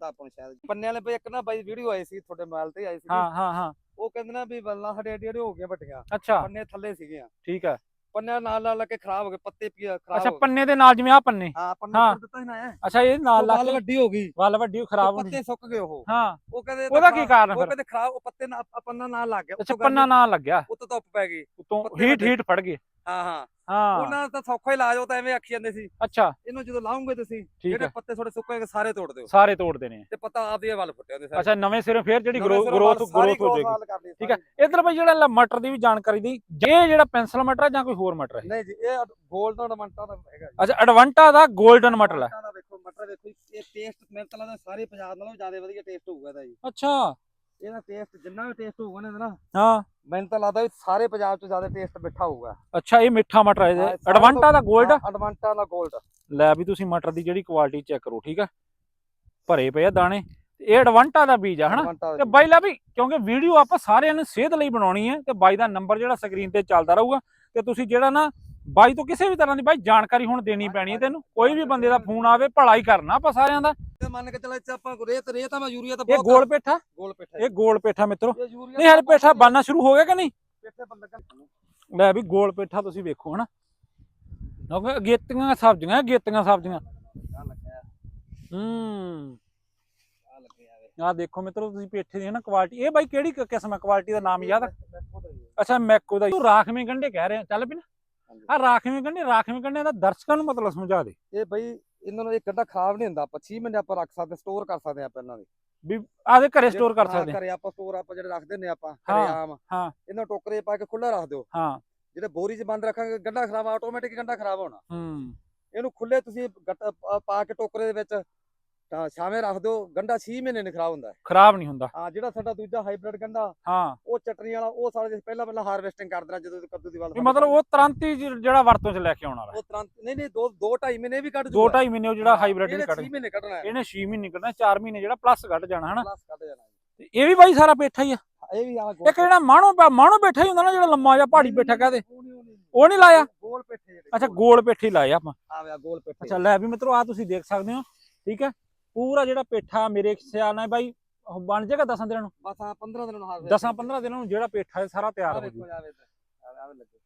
ਪੰਨੇ ਵਾਲੇ ਬਈ ਇੱਕ ਨਾ ਬਾਈ ਵੀਡੀਓ ਆਈ ਸੀ ਤੁਹਾਡੇ ਮੋਬਾਈਲ ਤੇ ਆਈ ਸੀ ਹਾਂ ਹਾਂ ਹਾਂ। ਉਹ ਕਹਿੰਦੇ ਨਾ ਵੀ ਬੱਲਾਂ ਸਾਡੇ ਏਡੇ ਏਡੇ ਹੋ ਗਈਆਂ ਵੱਡੀਆਂ। ਅੱਛਾ। ਪੰਨੇ ਥੱਲੇ ਸੀਗੀਆਂ। ਠੀਕ ਆ ਪੰਨੇ ਨਾਲ ਨਾਲ ਲੱਗ ਕੇ ਖਰਾਬ ਹੋ ਗਏ ਪੱਤੇ ਪੀ ਖਰਾਬ ਅੱਛਾ ਹੋ ਪੰਨੇ ਦੇ ਨਾਲ ਜਿਵੇਂ ਆ ਪੰਨੇ। ਹਾਂ ਪੰਨੇ ਹਾਂ। ਦਿੱਤਾ ਸੀ ਨਾ ਇਹ। ਅੱਛਾ ਇਹ ਨਾਲ ਲਾ ਵੱਲ ਕੇ ਵੱਡੀ ਹੋ ਗਈ। ਵੱਲ ਵੱਡੀ ਖਰਾਬ ਹੁੰਦੀ ਪੱਤੇ ਸੁੱਕ ਗਏ ਉਹ। ਹਾਂ। ਉਹ ਕਹਿੰਦੇ ਇਹ ਤਾਂ ਉਹਦਾ ਕੀ ਖਰਾਬ- ਕਾਰਨ ਉਹ ਫਿਰ? ਕਹਿੰਦੇ ਖਰਾਬ ਉਹ ਪੱਤੇ ਨਾਲ ਪੰਨਾ ਨਾਲ ਲੱਗ ਗਿਆ। ਅੱਛਾ ਪੰਨਾ ਨਾਲ ਲੱਗਿਆ ਉੱਤੋਂ ਧੁੱਪ ਪੈ ਗਈ। ਉਤੋਂ ਪੱਤੇ ਹੀਟ ਵੱਡੇ। ਹੀਟ ਫੜ ਗਏ ਹਾਂ ਹਾਂ। ਹਾਂ। ਉਹਨਾਂ ਦਾ ਤਾਂ ਸੌਖਾ ਇਲਾਜ ਉਹ ਤਾਂ ਐਵੇਂ ਆਖੀ ਜਾਂਦੇ ਸੀ। ਅੱਛਾ। ਇਹਨੂੰ ਜਦੋਂ ਲਾਉਂਗੇ ਤੁਸੀਂ ਠੀਕ ਜਿਹੜੇ ਹੈ। ਪੱਤੇ ਥੋੜੇ ਸੁੱਕੇ ਹੋਏ ਸਾਰੇ ਤੋੜ ਦਿਓ। ਸਾਰੇ ਤੋੜਦੇ ਨੇ ਤੇ ਪੱਤਾ ਆਪ ਹੀ ਇਹ ਵੱਲ ਫੁੱਟੇ ਹੁੰਦੇ ਸਾਰੇ। ਅੱਛਾ ਨਵੇਂ ਸਿਰੋਂ ਫੇਰ ਜਿਹੜੀ ਗਰੋਥ ਗਰੋਥ ਹੋ ਜਾਏਗੀ। ਠੀਕ ਹੈ। ਇਧਰ ਬਈ ਜਿਹੜਾ ਲ- ਮਟਰ ਦੀ ਵੀ ਜਾਣਕਾਰੀ ਦੀ ਇਹ ਜਿਹੜਾ ਪੈਨਸਲ ਮਟਰ ਹੈ ਜਾਂ ਕੋਈ ਹੋਰ ਮਟਰ ਹੈ ਨਹੀਂ ਜੀ ਇਹ ਗੋਲਡਨ ਟਮਾਟਰ ਦਾ ਹੈਗਾ ਜੀ। ਅੱਛਾ ਐਡਵਾਂਟਾ ਦਾ 골ਡਨ ਮਟਰ ਹੈ ਟਮਾਟਰ ਦਾ ਵੇਖੋ ਮਟਰ ਵੇਖੋ ਇਹ ਟੇਸਟ ਮੇਰੇ ਤਾਂ ਲੱਗਦਾ ਸਾਰੇ ਪੰਜਾਬ ਨਾਲੋਂ ਜ਼ਿਆਦਾ ਵਧੀਆ ਟੇਸਟ ਹੋਊਗਾ ਇਹਦਾ ਜੀ। ਅੱਛਾ। ਇਹਦਾ ਟੇਸਟ ਜਿੰਨਾ ਵੀ ਟੇਸਟ ਹੋਊਗਾ ਨਾ ਇਹਦਾ ਨਾ ਹਾਂ। ਮੈਨੂੰ ਤਾਂ ਲੱਗਦਾ ਵੀ ਸਾਰੇ ਪੰਜਾਬ 'ਚ ਜ਼ਿਆਦਾ ਟੇਸਟ ਮਿੱਠਾ ਹੋਊਗਾ। ਅੱਛਾ ਇਹ ਮਿੱਠਾ ਮਟਰ ਹੈ ਹਾਂ, ਇਹ ਸਾਰਾ ਐਡਵਾਂਟਾ ਦਾ 골ਡ ਐਡਵਾਂਟਾ ਦਾ 골ਡ ਲੈ ਵੀ ਤੁਸੀਂ ਮਟਰ ਦੀ ਜਿਹੜੀ ਕੁਆਲਿਟੀ ਚੈੱਕ ਕਰੋ ਠੀਕ ਆ? ਭਰੇ ਪਏ ਆ ਦਾਣੇ। ਤੇ ਇਹ ਐਡਵਾਂਟਾ ਦਾ ਬੀਜ ਆ ਹਨਾ? ਤੇ ਬਾਈ ਲਾ ਵੀ ਕਿਉਂਕਿ ਵੀਡੀਓ ਆਪਾਂ ਸਾਰਿਆਂ ਨੇ ਸਿਹਤ ਲਈ ਬਣਾਉਣੀ ਹੈ ਤੇ ਬਾਈ ਦਾ ਨੰਬਰ ਜਿਹੜਾ ਸਕਰੀਨ ਤੇ ਚੱਲਦਾ ਰਹੂਗਾ ਤੇ ਤੁਸੀਂ ਜਿਹੜਾ ਨਾ ਬਾਈ ਤੋਂ ਕਿਸੇ ਵੀ ਤਰ੍ਹਾਂ ਦੀ ਬਾਈ ਜਾਣਕਾਰੀ ਹੁਣ ਦੇਣੀ ਪੈਣੀ ਹੈ ਤੈਨੂੰ ਕੋਈ ਵੀ ਬੰਦੇ ਦਾ ਫੋਨ ਆਵੇ ਭਲਾ ਹੀ ਕਰਨਾ ਆਪਾਂ ਸਾਰਿਆਂ ਦਾ। ਤੇ ਮੰਨ ਕੇ ਚੱਲ ਇੱਥੇ ਆਪਾਂ ਰੇਤ ਰੇਤ ਆ ਮੈਂ ਯੂਰੀਆ ਤਾਂ ਇਹ ਬਹੁਤ ਗੋਲ ਪੇਠਾ? ਗੋਲ ਪੇਠਾ ਇਹ ਗੋਲ ਪੇਠਾ ਮਿੱਤਰੋ। ਇਹ ਯੂਰੀਆ ਨਹੀਂ ਹਲ ਪੇਠਾ ਬਣਨਾ ਸ਼ੁਰੂ ਹੋ ਗਿਆ ਕਿ ਨਹੀਂ? ਪੇਠੇ ਪਰ ਲੱਗਣ ਲੈ ਵੀ ਗੋਲ ਪੇਠਾ ਤੁਸੀਂ ਵੇਖੋ ਹਨਾ। ਕਿਉਂਕਿ ਅਗੇਤੀਆਂ ਸਬਜ਼ੀਆਂ ਅਗੇਤੀਆਂ ਸਬਜ਼ੀਆਂ। ਹੂੰ। ਆ ਦੇਖੋ ਮਿੱਤਰੋ ਤੁਸੀਂ ਪੇਠੇ ਦੀ ਨਾ ਕੁਆਲਿਟੀ ਇਹ ਬਾਈ ਕਿਹੜੀ ਕਿਸਮ ਹੈ? ਕੁਆਲਿਟੀ ਦਾ ਨਾਮ ਯਾਦ। ਅੱਛਾ ਮੈਕੋ ਦਾ ਤੂੰ ਰਾਖਵੇਂ ਗੰਢੇ ਕਹਿ ਰਿਹਾ ਚੱਲ ਵੀ ਨਾ। ਆ ਰਾਖਵੇਂ ਗੰਢੇ ਰਾਖਵੇਂ ਗੰਢਿਆਂ ਦਾ ਦਰਸ਼ਕਾਂ ਨੂੰ ਮਤਲਬ ਸਮਝਾ ਦੇ। ਇਹ ਬਈ ਇਹਨਾਂ ਨੂੰ ਇਹ ਕੱਢਾ ਖਰਾਬ ਨਹੀਂ ਹੁੰਦਾ ਆਪਾਂ 6 ਮਹੀਨੇ ਆਪਾਂ ਰੱਖ ਸਕਦੇ ਸਟੋਰ ਕਰ ਸਕਦੇ ਆਪਾਂ ਇਹਨਾਂ ਦੇ। ਵੀ ਆਦੇ ਘਰੇ ਸਟੋਰ ਕਰ ਸਕਦੇ। ਹਾਂ। ਘਰੇ ਆਪਾਂ ਸਟੋਰ ਆਪਾਂ ਜਿਹੜੇ ਰੱਖ ਦਿੰਨੇ ਆਪਾਂ ਘਰੇ ਆਮ। ਹਾਂ। ਇਹਨਾਂ ਟੋਕਰੇ ਪਾ ਕੇ ਖੁੱਲਾ ਰੱਖ ਦਿਓ। ਹਾਂ। ਜਿਹੜੇ ਬੋਰੀ 'ਚ ਬੰਦ ਰੱਖਾਂਗੇ ਗੰਡਾ ਖਰਾਬ ਆਟੋਮੈਟਿਕ ਗੰਡਾ ਖਰਾਬ ਹੋਣਾ। ਹੂੰ। ਇਹਨੂੰ ਖੁੱਲੇ ਤੁਸੀਂ ਪਾ ਕੇ ਟੋਕਰੇ ਦੇ ਵਿੱਚ ਤਾਂ ਛਾਵੇਂ ਰੱਖ ਦਿਓ ਗੰਡਾ 6 ਮਹੀਨੇ ਨਹੀਂ ਖਰਾਬ ਹੁੰਦਾ। ਖਰਾਬ ਨਹੀਂ ਹੁੰਦਾ। ਹਾਂ ਜਿਹੜਾ ਸਾਡਾ ਦੂਜਾ ਹਾਈਬ੍ਰਿਡ ਗੰਡਾ ਹਾਂ। ਉਹ ਚਟਨੀ ਵਾਲਾ ਉਹ ਸਾਡੇ ਪਹਿਲਾਂ ਪਹਿਲਾਂ ਹਾਰਵੈਸਟਿੰਗ ਕਰ ਦੇਣਾ ਜਦੋਂ ਕੱਦੂ ਦੀ ਵੱਲ ਮਤਲਬ ਉਹ ਤੁਰੰਤ ਹੀ ਜਿਹੜਾ ਵਰਤੋਂ ਚ ਲੈ ਕੇ ਆਉਣ ਵਾਲਾ। ਉਹ ਤੁਰੰਤ ਨਹੀਂ ਨਹੀਂ ਦੋ ਦੋ ਢਾਈ ਮਹੀਨੇ ਵੀ ਕੱਢ ਦੋ ਢਾਈ ਮਹੀਨੇ ਉਹ ਜਿਹੜਾ ਹਾਈਬ੍ਰਿਡ ਕੱਢ 6 ਮਹੀਨੇ ਕੱਢਣਾ ਇਹਨੇ 6 ਮਹੀਨੇ ਕੱਢਣਾ 4 ਮਹੀਨੇ ਜਿਹੜਾ ਪਲੱਸ ਕੱਢ ਜਾਣਾ ਹਨਾ? ਪਲੱਸ ਕੱਢ ਜਾਣਾ ਇਹ ਵੀ ਬਾਈ ਸਾਰਾ ਪੇਠਾ ਹੀ ਆ। ਇਹ ਵੀ ਆ ਇੱਕ ਜਿਹੜਾ ਮਾਣੋ ਮਾਣੋ ਪੇਠਾ ਹੀ ਹੁੰਦਾ ਨਾ ਜਿਹੜਾ ਲੰਮਾ ਜਿਹਾ ਪਹਾੜੀ ਪੇਠਾ ਕਹਦੇ। ਉਹ ਨਹੀਂ ਲਾਇਆ? ਗੋਲ ਪੇਠੇ ਜਿਹੜੇ ਅੱਛਾ ਗੋਲ। ਪੇਠੇ ਲਾਏ ਆਪਾਂ। ਆਵੇ ਗੋਲ ਪੇਠੇ। ਅੱਛਾ ਲੈ ਵੀ ਮਿੱਤਰੋ ਆ ਤੁਸੀਂ ਦੇਖ ਸਕਦੇ ਹੋ ਠੀਕ ਹੈ? ਪੂਰਾ ਜਿਹੜਾ ਪੇਠਾ ਮੇਰੇ ਖਿਆਲ ਨਾਲ ਬਾਈ ਬਣ ਜਾਏਗਾ 10 ਦਿਨਾਂ ਨੂੰ? ਬਸ ਆ 15 ਦਿਨਾਂ ਨੂੰ ਹਾਰਵੈਸਟ 10 15 ਦਿਨਾਂ ਨੂੰ ਜਿਹੜਾ ਪੇਠਾ ਸਾਰਾ ਤਿਆਰ ਹੋ ਵੇਖੋ ਜੂ ਆਵੇ ਆਵੇ ਆਵੇ ਲੱਗੇ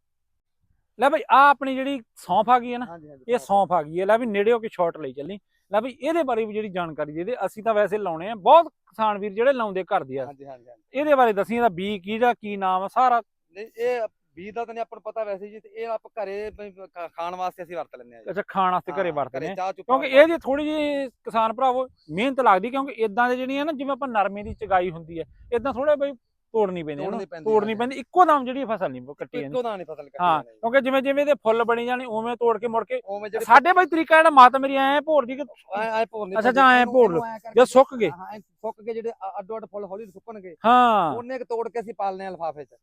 ਲੈ ਬਾਈ ਆ ਆਪਣੀ ਜਿਹੜੀ ਸੌਂਫ ਆ ਗਈ ਹੈ ਨਾ ਇਹ ਸੌਂਫ। ਆ ਗਈ ਹੈ। ਲੈ ਵੀ ਨੇੜੇ ਹੋ ਕੇ ਸ਼ਾਰਟ ਲਈ ਚੱਲੀ। ਲੈ ਵੀ ਇਹਦੇ ਬਾਰੇ ਵੀ ਜਿਹੜੀ ਜਾਣਕਾਰੀ ਦੇ ਦੇ ਅਸੀਂ ਤਾਂ ਵੈਸੇ ਲਾਉਣੇ ਆ। ਬਹੁਤ ਕਿਸਾਨ ਵੀਰ ਜਿਹੜੇ ਲਾਉਂਦੇ ਘਰ ਦੀ ਆ। ਹਾਂਜੀ ਹਾਂਜੀ ਹਾਂਜੀ। ਇਹਦੇ ਬਾਰੇ ਦੱਸੀ ਇਹਦਾ ਬੀ ਕਿਹਦਾ ਕੀ ਨਾਮ ਆ ਸਾਰਾ। ਨਹੀਂ ਇਹ ਬੀਜ ਦਾ ਤਾਂ ਨਹੀਂ ਆਪਾਂ ਨੂੰ ਪਤਾ ਵੈਸੇ ਜੀ ਤੇ ਇਹ ਆਪ ਘਰੇ ਖਾ- ਖਾਣ ਵਾਸਤੇ ਅਸੀਂ ਵਰਤ ਲੈਂਦੇ ਆ ਜੀ ਅੱਛਾ ਖਾਣ ਵਾਸਤੇ ਘਰੇ ਹਾਂ, ਵਰਤਦੇ ਆ ਚਾਹ ਚੁੱਪ ਕਿਉਂਕਿ ਇਹਦੀ ਥੋੜੀ ਜਿਹੀ ਕਿਸਾਨ ਭਰਾਵੋ ਮਿਹਨਤ ਲੱਗਦੀ ਕਿਉਂਕਿ ਇਦਾਂ ਦੇ ਜਿਹੜੀਆਂ ਨਾ ਜਿਵੇਂ ਆਪਾਂ ਨਰਮੇ ਦੀ ਚਗਾਈ ਹੁੰਦੀ ਹੈ ਇਦਾਂ ਥੋੜਾ ਬਈ ਤੋੜਨੀ ਪੈਂਦੀ ਹੈ ਤੋੜਨੀ ਪੈਂਦੀ, ਤੋੜਨੀ ਹਾਂਜੀ। ਪੈਂਦੀ ਇੱਕੋ ਦਮ ਜਿਹੜੀ ਫਸਲ ਨਹੀਂ ਕੱਟੀ ਜਾਂਦੀ ਇੱਕੋ ਦਾ ਨਹੀਂ ਫਸਲ ਕੱਟੀ ਹਾਂ। ਕਿਉਂਕਿ ਜਿਵੇਂ ਜਿਵੇਂ ਇਹਦੇ ਫੁੱਲ ਬਣੀ ਜਾਣੇ ਉਵੇਂ ਤੋੜ ਕੇ ਮੁੜ ਕੇ ਉਵੇਂ ਜਿਹੜੇ ਸਾਡੇ ਬਈ ਤਰੀਕਾ ਜਿਹੜਾ ਮਾਤਾ ਮੇਰੀ ਐ ਭੋਰਦੀ ਕਿ ਐ ਐ ਭੋਰ ਨਹੀਂ ਅੱਛਾ, ਜਾਂ ਐਂ ਭੋਰ ਲਓ। ਜੇ ਸੁੱਕ ਗਏ ਹਾਂ ਐਂ ਸੁੱਕ ਕੇ ਜਿਹੜੇ ਅੱਡੋ ਅੱਡ ਫੁੱਲ ਹੌਲੀ ਸੁੱਕਣਗੇ ਹਾਂ ਉਹਨੇ ਕੁ ਤੋੜ ਕੇ ਅਸੀਂ ਪਾਲਨੇ ਆ ਲਿਫਾਫੇ 'ਚ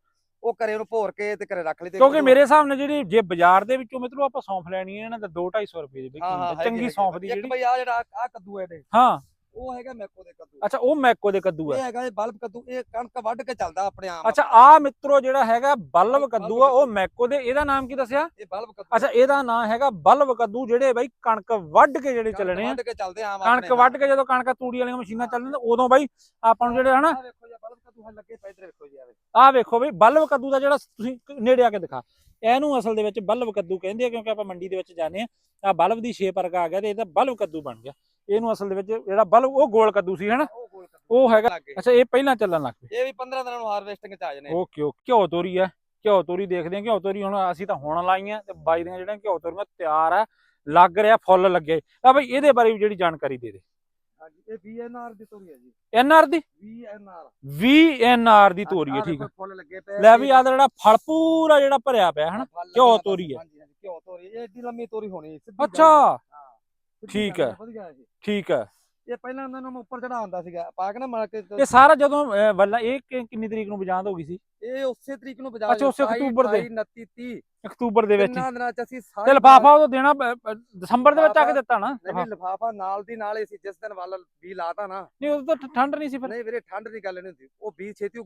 ਉਹ ਘਰੇ ਉਹਨੂੰ ਭੋਰ ਕੇ ਤੇ ਘਰੇ ਰੱਖ ਲਈ ਤੇ ਕਿਉਂਕਿ ਮੇਰੇ ਹਿਸਾਬ ਨਾਲ ਜਿਹੜੀ ਜੇ ਬਾਜ਼ਾਰ ਦੇ ਵਿੱਚੋਂ ਮਿੱਤਰੋ ਆਪਾਂ ਸੌਂਫ ਲੈਣੀ ਹੈ ਇਹਨਾਂ ਦਾ 2-250 ਰੁਪਏ ਦੀ ਵਿਕਦੀ ਚੰਗੀ ਸੌਂਫ ਦੀ ਇੱਕ ਜਿਹੜੀ ਬਈ ਆ ਜਿਹੜਾ ਆ ਕੱਦੂ ਹੈ ਇਹਦੇ। ਹਾਂ। ਉਹ ਹੈਗਾ ਮੈਕੋ ਦੇ ਕੱਦੂ। ਅੱਛਾ ਉਹ ਮੈਕੋ ਦੇ ਕੱਦੂ ਇਹ ਹੈਗਾ ਇਹ ਬਲਬ ਕੱਦੂ ਇਹ ਕਣਕ ਵੱਢ ਕੇ ਚੱਲਦਾ ਆਪਣੇ ਆਪ ਅੱਛਾ ਆ ਮਿੱਤਰੋ ਜਿਹੜਾ ਹੈਗਾ ਬਲਬ ਕੱਦੂ ਆ ਉਹ ਮੈਕੋ ਦੇ ਇਹਦਾ ਨਾਮ ਕੀ ਦੱਸਿਆ? ਇਹ ਬਲਬ ਕੱਦੂ। ਅੱਛਾ ਇਹਦਾ ਨਾਮ ਹੈਗਾ ਬਲਬ ਕੱਦੂ ਜਿਹੜੇ ਬਈ ਕਣਕ ਵੱਢ ਕੇ ਜਿਹੜੇ ਚੱਲਣੇ ਆ। ਵੱਢ ਕੇ ਚੱਲਦੇ ਆਮ ਕਣਕ ਵੱਢ ਕੇ ਜਦੋਂ ਕਣਕਾਂ ਤੂੜੀ ਵਾਲੀਆਂ ਮਸ਼ੀਨਾਂ ਚੱਲਣ ਉਦੋਂ ਬਾਈ ਆਪਾਂ ਨੂੰ ਜਿਹੜੇ ਹਨਾ ਆਹ ਵੇਖੋ ਜੀ ਬਲਬ ਕੱਦੂ ਹੈ ਲੱਗੇ ਪੈ ਇੱਧਰ ਵੇਖੋ ਜੀ ਆਵੇ ਆਹ ਵੇਖੋ ਬਈ ਬਲਬ ਕੱਦੂ ਦਾ ਜਿਹੜਾ ਤੁਸੀਂ ਨੇੜੇ ਆ ਕੇ ਦਿਖਾ। ਇਹਨੂੰ ਅਸਲ ਦੇ ਵਿੱਚ ਬਲਬ ਕੱਦੂ ਕਹਿੰਦੇ ਆ ਕਿਉਂਕਿ ਆਪਾਂ ਮੰਡੀ ਦੇ ਵਿੱਚ ਜਾਂਦੇ ਆ। ਆ ਬਲਬ ਦੀ ਸ਼ੇਪ ਵਰਗਾ ਆ ਗਿਆ ਤੇ ਇਹਦਾ ਬਲਬ ਕੱਦੂ ਬਣ ਗਿਆ। ਇਹਨੂੰ ਅਸਲ ਦੇ ਵਿੱਚ ਜਿਹੜਾ ਬਲਬ ਉਹ ਗੋਲ ਕੱਦੂ ਸੀ ਹਨਾ? ਉਹ ਗੋਲ ਕੱਦੂ ਉਹ ਹੈਗਾ। ਲੱਗੇ ਅੱਛਾ ਇਹ ਪਹਿਲਾਂ ਚੱਲਣ ਲੱਗ ਪਏ। ਇਹ ਵੀ 15 ਦਿਨਾਂ ਨੂੰ ਹਾਰਵੈਸਟਿੰਗ ਚ ਆ ਜਾਣੇ ਓਕੇ ਓਕੇ। ਘਿਓ ਤੋਰੀ ਆ। ਘਿਓ ਤੋਰੀ ਦੇਖਦੇ ਆ। ਘਿਓ ਤੋਰੀ ਹੁਣ ਅਸੀਂ ਤਾਂ ਹੁਣ ਲਾਈਆਂ ਤੇ ਬਾਈ ਦੀਆਂ ਜਿਹੜੀਆਂ ਘਿਓ ਤੋਰੀਆਂ ਤਿਆਰ ਆ। ਲੱਗ ਰਿਹਾ ਫੁੱਲ ਲੱਗੇ। ਆ ਬਈ ਇਹਦੇ ਬਾਰੇ ਵੀ ਜਿਹੜੀ ਜਾਣਕਾਰੀ ਦੇ ਦੇ। ਹਾਂਜੀ ਇਹ ਵੀਐਨਆਰ ਦੀ ਤੋਰੀ ਹੈ ਜੀ। ਐਨ ਆਰ ਦੀ? ਵੀਐਨਆਰ ਵੀ ਐਨ ਆਰ ਦੀ ਤੋਰੀ ਹੈ ਠੀਕ ਆ। ਫੁੱਲ ਲੱਗੇ ਪਏ ਲੈ ਵੀ ਆ ਜਿਹੜਾ ਫਲ ਪੂਰਾ ਜਿਹੜਾ ਭਰਿਆ ਪਿਆ ਹਨਾ? ਘਿਓ ਤੋਰੀ ਹੈ। ਹਾਂਜੀ ਹਾਂਜੀ ਘਿਓ ਤੋਰੀ। ਇਹ ਏਡੀ ਲੰਮੀ ਤੋਰੀ ਹੋਣੀ ਸਿੱਧੀ ਅੱਛਾ। ਠੀਕ ਹੈ। ਵਧੀਆ ਹੈ ਜੀ ਠੀਕ ਹੈ ਇਹ ਪਹਿਲਾਂ ਇਹਨਾਂ ਨੂੰ ਉੱਪਰ ਚੜਾ ਹੁੰਦਾ ਸੀਗਾ। ਪਾ ਕੇ ਨਾ ਮਾਰ ਕੇ ਇਹ ਸਾਰਾ ਜਦੋਂ ਅਹ, ਵੱਲਾ ਇਹ ਕਿ- ਕਿੰਨੀ ਤਰੀਕ ਨੂੰ ਬਜਾਂਦ ਹੋ ਗਈ ਸੀ? ਇਹ ਉਸੇ ਤਰੀਕ ਨੂੰ ਬਜਾ ਅੱਛਾ, ਉਸੇ ਅਕਤੂਬਰ ਦੇ। 29 30 ਅਕਤੂਬਰ ਦੇ ਵਿੱਚ ਹੀ। ਤਿੰਨਾਂ ਦਿਨਾਂ ਚ ਅਸੀਂ ਸਾਰੇ ਤੇ ਲਫਾਫਾ ਉਹ ਦੇਣਾ ਅਹ, ਅਹ, ਦਸੰਬਰ ਦੇ ਵਿੱਚ ਆ ਕੇ ਲਿਫਾਫਾ- ਦਿੱਤਾ ਨਾ? ਨਹੀਂ ਲਫਾਫਾ ਨਾਲ ਦੀ ਨਾਲ ਹੀ ਸੀ ਜਿਸ ਦਿਨ ਵੱਲ ਬੀ ਲਾਤਾ ਨਾ। ਨਹੀਂ ਉਦੋਂ ਤਾਂ ਠੰਡ ਨਹੀਂ ਸੀ ਫਿਰ। ਨਹੀਂ ਵੀਰੇ ਠੰਡ ਦੀ ਗੱਲ ਨਹੀਂ ਹੁੰਦੀ। ਉਹ ਬੀ ਛੇਤੀ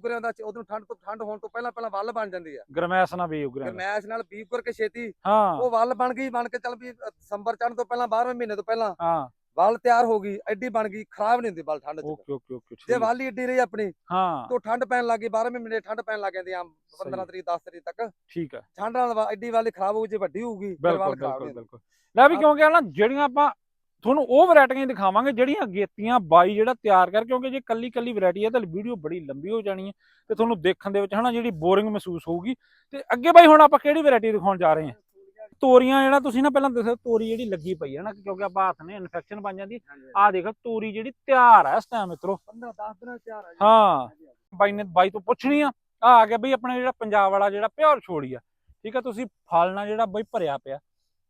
ਉਦੋਂ ਠੰਡ ਤੋਂ ਠੰਡ ਹੋਣ ਤੋਂ ਪਹਿਲਾਂ ਪਹਿਲਾਂ ਵੱਲ ਬਣ ਜਾਂਦੀ ਆ। ਗਰਮੈਸ ਨਾ ਵੀ ਉਗਰਿਆ ਗਰਮੈਸ਼ ਨਾਲ ਬੀ ਉਗਰ ਕੇ ਛੇਤੀ। ਹਾਂ। ਉਹ ਵੱਲ ਬਣ ਗਈ ਬਣ ਕੇ ਚੱਲ ਵੀ ਅ, ਦਸੰਬਰ ਚੜ੍ਹਨ ਤੋਂ ਪਹਿਲਾਂ 12ਵੇਂ ਮਹੀਨੇ ਤੋਂ ਪਹਿਲਾਂ। ਹਾਂ। ਵੱਲ ਤਿਆਰ ਹੋ ਗਈ ਐਡੀ ਬਣ ਗਈ ਖਰਾਬ ਨਹੀਂ ਹੁੰਦੀ ਵੱਲ ਠੰਡ ਚ। ਓਕੇ ਓਕੇ ਓਕੇ ਜੇ ਵੱਲ ਹੀ ਐਡੀ ਰਹੀ ਆਪਣੀ ਹਾਂ। ਤੋਂ ਠੰਡ ਪੈਣ ਲੱਗੀ 12ਵੇਂ ਮਹੀਨੇ ਠੰਡ ਪੈਣ ਲੱਗ ਜਾਂਦੀ ਆ 15 ਸਹੀ। ਤਰੀਕ 10 ਤਰੀਕ ਤੱਕ। ਠੀਕ ਹੈ ਠੰਡ ਨਾਲ ਐਡੀ ਵੱਲ ਖਰਾਬ ਹੋਊ ਜੇ ਵੱਡੀ ਹੋਊਗੀ ਬਿਲਕੁਲ ਖਰਾਬ ਬਿਲਕੁਲ ਨਹੀਂ ਹੁੰਦੀ। ਬਿਲਕੁਲ। ਲੈ ਵੀ ਕਿਉਂਕਿ ਨਾ ਜਿਹੜੀਆਂ ਆਪਾਂ ਤੁਹਾਨੂੰ ਉਹ ਵੈਰਾਈਟੀਆਂ ਦਿਖਾਵਾਂਗੇ ਜਿਹੜੀਆਂ ਅਗੇਤੀਆਂ ਬਾਈ ਜਿਹੜਾ ਤਿਆਰ ਕਰ ਕਿਉਂਕਿ ਜੇ ਕੱਲੀ ਕੱਲੀ ਵੈਰਾਈਟੀ ਹੈ ਤਾਂ ਵੀਡੀਓ ਬੜੀ ਲੰਬੀ ਹੋ ਜਾਣੀ ਹੈ ਤੇ ਤੁਹਾਨੂੰ ਦੇਖਣ ਦੇ ਵਿੱਚ ਹਨਾ ਜਿਹੜੀ ਬੋਰਿੰਗ ਮਹਿਸੂਸ ਹੋਊਗੀ। ਤੇ ਅੱਗੇ ਬਾਈ ਹੁਣ ਆਪਾਂ ਕਿਹੜੀ ਵੈਰਾਈਟੀ ਦਿਖਾਉਣ ਜਾ ਰਹੇ ਹਾਂ? ਤੋਰੀਆਂ ਜਿਹੜਾ ਤੁਸੀਂ ਨਾ ਪਹਿਲਾਂ ਦੱਸੋ ਤੋਰੀ ਜਿਹੜੀ ਲੱਗੀ ਪਈ ਹੈ ਨਾ ਕਿਉਂਕਿ ਆਪਾਂ ਹੱਥ ਨੇ ਇਨਫੈਕਸ਼ਨ ਬਣ ਜਾਂਦੀ ਆਹ ਦੇਖ ਤੋਰੀ ਜਿਹੜੀ ਤਿਆਰ ਹੈ ਇਸ ਟਾਈਮ ਮਿੱਤਰੋ। 15 10 ਦਿਨਾਂ ਤਿਆਰ ਆ। ਹਾਂ। ਹਾਂਜੀ। ਬਾਈ ਨੇ ਬਾਈ ਤੋਂ ਪੁੱਛਣੀ ਆ ਆ ਆ ਗਿਆ ਬਈ ਆਪਣਾ ਜਿਹੜਾ ਪੰਜਾਬ ਵਾਲਾ ਜਿਹੜਾ ਪਿਓਰ ਛੋੜੀ ਆ। ਠੀਕ ਆ ਤੁਸੀਂ ਫਲ ਨਾਲ ਜਿਹੜਾ ਬਈ ਭਰਿਆ ਪਿਆ।